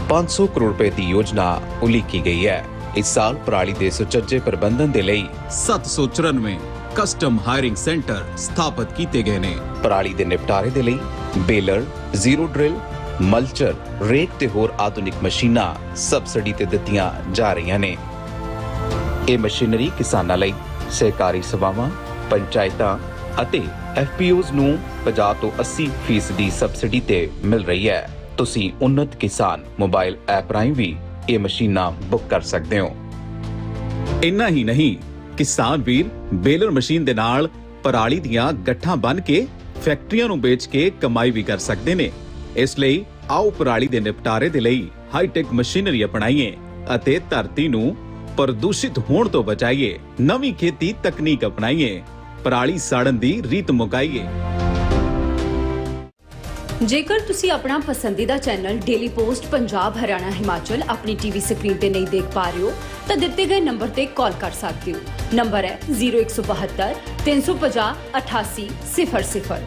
500 ਕਰੋੜ ਰੁਪਏ ਦੀ ਯੋਜਨਾ ਉਲੀਕੀ ਗਈ ਹੈ। ਇਸ ਸਾਲ ਪਰਾਲੀ ਦੇ ਸੁਚੱਜੇ ਪ੍ਰਬੰਧਨ ਦੇ ਲਈ 794 ਕਸਟਮ ਹਾਇਰਿੰਗ ਸੈਂਟਰ ਸਥਾਪਿਤ ਕੀਤੇ ਗਏ ਨੇ। ਪਰਾਲੀ ਦੇ ਨਿਪਟਾਰੇ ਦੇ ਲਈ baler, zero drill, mulcher, rake ਤੇ ਹੋਰ ਆਧੁਨਿਕ ਮਸ਼ੀਨਾਂ ਸਬਸਿਡੀ ਤੇ ਦਿੱਤੀਆਂ ਜਾ ਰਹੀਆਂ ਨੇ। ਇਹ ਮਸ਼ੀਨਰੀ ਕਿਸਾਨਾਂ ਲਈ ਸਹਿਕਾਰੀ ਸਭਾਵਾਂ, ਪੰਚਾਇਤਾਂ ਅਤੇ ਐਫਪੀਓਜ਼ ਨੂੰ 50 ਤੋਂ 80% ਸਬਸਿਡੀ ਤੇ ਮਿਲ ਰਹੀ ਹੈ। ਤੁਸੀਂ ਉન્નਤ ਕਿਸਾਨ ਮੋਬਾਈਲ ਐਪ ਰਾਹੀਂ ਵੀ ਇਹ ਮਸ਼ੀਨਾਂ ਬੁੱਕ ਕਰ ਸਕਦੇ ਹੋ। ਇੰਨਾ ਹੀ ਨਹੀਂ, ਕਿਸਾਨ ਵੀਰ ਬੇਲਰ ਮਸ਼ੀਨ ਦੇ ਨਾਲ ਪਰਾਲੀ ਦੀਆਂ ਗੱਠਾਂ ਬੰਨ ਕੇ ਫੈਕਟਰੀਆਂ ਨੂੰ ਵੇਚ ਕੇ ਕਮਾਈ ਵੀ ਕਰ ਸਕਦੇ ਨੇ। ਇਸ ਲਈ ਆਓ ਪਰਾਲੀ ਦੇ ਨਿਪਟਾਰੇ ਦੇ ਲਈ ਹਾਈਟੈਕ ਮਸ਼ੀਨਰੀ ਅਪਣਾਈਏ ਅਤੇ ਧਰਤੀ ਨੂੰ ਪ੍ਰਦੂਸ਼ਿਤ ਹੋਣ ਤੋਂ ਬਚਾਈਏ, ਨਵੀਂ ਖੇਤੀ ਤਕਨੀਕ ਅਪਣਾਈਏ, ਪਰਾਲੀ ਸਾੜਨ ਦੀ ਰੀਤ ਮੁਕਾਈਏ। ਜੇਕਰ ਤੁਸੀਂ ਆਪਣਾ ਪਸੰਦੀਦਾ channel Daily Post Punjab, Haryana, Himachal ਆਪਣੀ ਟੀਵੀ ਸਕਰੀਨ ਤੇ ਨਹੀਂ ਦੇਖ ਪਾ ਰਹੇ ਹੋ, ਤਾਂ ਦਿੱਤੇ ਗਏ ਨੰਬਰ ਤੇ ਕਾਲ ਕਰ ਸਕਦੇ ਹੋ। ਨੰਬਰ ਹੈ 0172 350 8800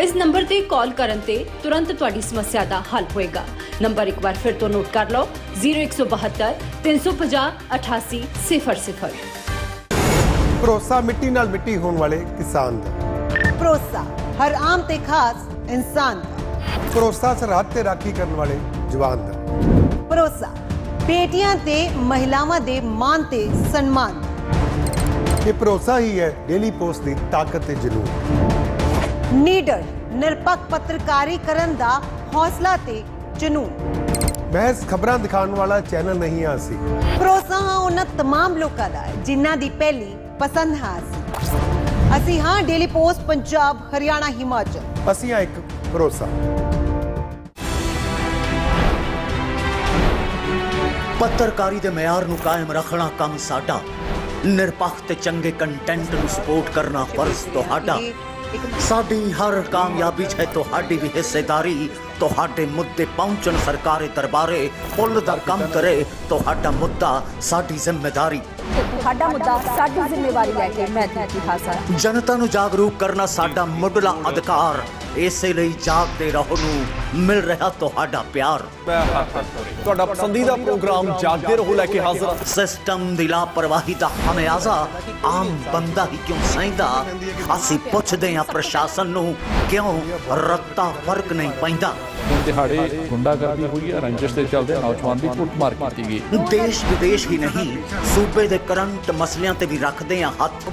ਇਸ ਨੰਬਰ ਤੇ ਕਾਲ ਕਰਨ ਤੇ ਤੁਰੰਤ ਤੁਹਾਡੀ ਸਮੱਸਿਆ ਦਾ ਹੱਲ ਹੋਏਗਾ। ਨੰਬਰ ਇੱਕ ਵਾਰ ਫਿਰ ਤੋਂ ਨੋਟ ਕਰ ਲਓ 0172 350 8800 ਭਰੋਸਾ ਮਿੱਟੀ ਨਾਲ ਮਿੱਟੀ ਹੋਣ ਵਾਲੇ ਕਿਸਾਨ ਦਾ। ਭਰੋਸਾ ਹਰ ਆਮ ਤੇ ਖਾਸ ਇਨਸਾਨ ਦਾ। ਭਰੋਸਾ ਸਰਹੱਦ ਤੇ ਰਾਖੀ ਕਰਨ ਵਾਲੇ ਜਵਾਨ ਦਾ। ਭਰੋਸਾ ਬੇਟੀਆਂ ਤੇ ਮਹਿਲਾਵਾਂ ਦੇ ਮਾਨ ਤੇ ਸਨਮਾਨ। ਦਾ। ਇਹ ਭਰੋਸਾ ਹੀ ਹੈ ਡੇਲੀ ਪੋਸਟ ਦੀ ਤਾਕਤ ਤੇ ਜਨੂਨ। ਨੀਡਰ ਨਿਰਪੱਖ ਪੱਤਰਕਾਰੀ ਕਰਨ ਦਾ ਹੌਸਲਾ ਤੇ ਜਨੂਨ ਮਹਿਜ਼ ਖਬਰਾਂ ਦਿਖਾਉਣ ਵਾਲਾ ਚੈਨਲ ਨਹੀਂ ਆ ਅਸੀਂ ਭਰੋਸਾ ਹਾਂ ਉਹਨਾਂ तमाम ਲੋਕਾਂ ਦਾ ਹੈ, ਜਿਨ੍ਹਾਂ ਦੀ ਪਹਿਲੀ ਪਸੰਦ ਹਾਂ ਅਸੀਂ ਅਸੀਂ ਹਾਂ ਡੇਲੀ ਪੋਸਟ ਪੰਜਾਬ ਹਰਿਆਣਾ ਹਿਮਾਚਲ ਅਸੀਂ ਆ ਇੱਕ ਭਰੋਸਾ ਪੱਤਰਕਾਰੀ ਦੇ ਮਿਆਰ ਨੂੰ ਕਾਇਮ ਰੱਖਣਾ ਕੰਮ ਸਾਡਾ ਨਿਰਪੱਖ ਤੇ ਚੰਗੇ ਕੰਟੈਂਟ ਨੂੰ ਸਪੋਰਟ ਕਰਨਾ ਫਰਜ਼ ਤੁਹਾਡਾ ਸਾਡੀ ਹਰ ਕਾਮਯਾਬੀ 'ਚ ਹੈ ਤੁਹਾਡੀ ਵੀ ਹਿੱਸੇਦਾਰੀ। ਤੁਹਾਡੇ ਮੁੱਦੇ ਪਹੁੰਚਣ ਸਰਕਾਰੀ ਦਰਬਾਰੇ ਪੁੱਲ ਦਾ ਕੰਮ ਕਰੇ ਤੁਹਾਡਾ ਮੁੱਦਾ ਸਾਡੀ ਜ਼ਿੰਮੇਵਾਰੀ। ਤੁਹਾਡਾ ਮੁੱਦਾ ਸਾਡੀ ਜ਼ਿੰਮੇਵਾਰੀ ਲੈ ਕੇ ਮੈਂ ਦਿੱਤੀ ਹਾਜ਼ਰ ਜਨਤਾ ਨੂੰ ਜਾਗਰੂਕ ਕਰਨਾ ਸਾਡਾ ਮੁੱਢਲਾ ਅਧਿਕਾਰ। ਇਸੇ ਲਈ ਜਾਗਦੇ ਰਹੋ ਨੂੰ ਮਿਲ ਰਿਹਾ ਤੁਹਾਡਾ ਪਿਆਰ। ਤੁਹਾਡਾ ਪਸੰਦੀਦਾ ਪ੍ਰੋਗਰਾਮ ਜਾਗਦੇ ਰਹੋ ਲੈ ਕੇ ਹਾਜ਼ਰ। ਸਿਸਟਮ ਦੀ ਲਾਪਰਵਾਹੀ ਦਾ ਹਮਿਆਜ਼ਾ ਆਮ ਬੰਦਾ ਹੀ ਕਿਉਂ ਸਹਿੰਦਾ? ਅਸੀਂ ਪੁੱਛਦੇ ਹਾਂ ਪ੍ਰਸ਼ਾਸਨ ਨੂੰ ਕਿਉਂ ਰੱਤਾ ਫ਼ਰਕ ਨਹੀਂ ਪੈਂਦਾ? ਦਿਹਾੜੇ ਗੁੰਡਾਗਰਦੀ ਹੋਈ ਹੈ, ਰੰਜਿਸ਼ ਦੇ ਚੱਲਦੇ ਨੌਜਵਾਨ ਦੀ ਕੁੱਟਮਾਰ ਕੀਤੀ ਗਈ। ਦੇਸ਼ ਵਿਦੇਸ਼ ਹੀ ਨਹੀਂ, ਸੂਬੇ ਦੇ ਕਰੰਟ ਮਸਲਿਆਂ ਤੇ ਵੀ ਰੱਖਦੇ ਹਾਂ ਹੱਥ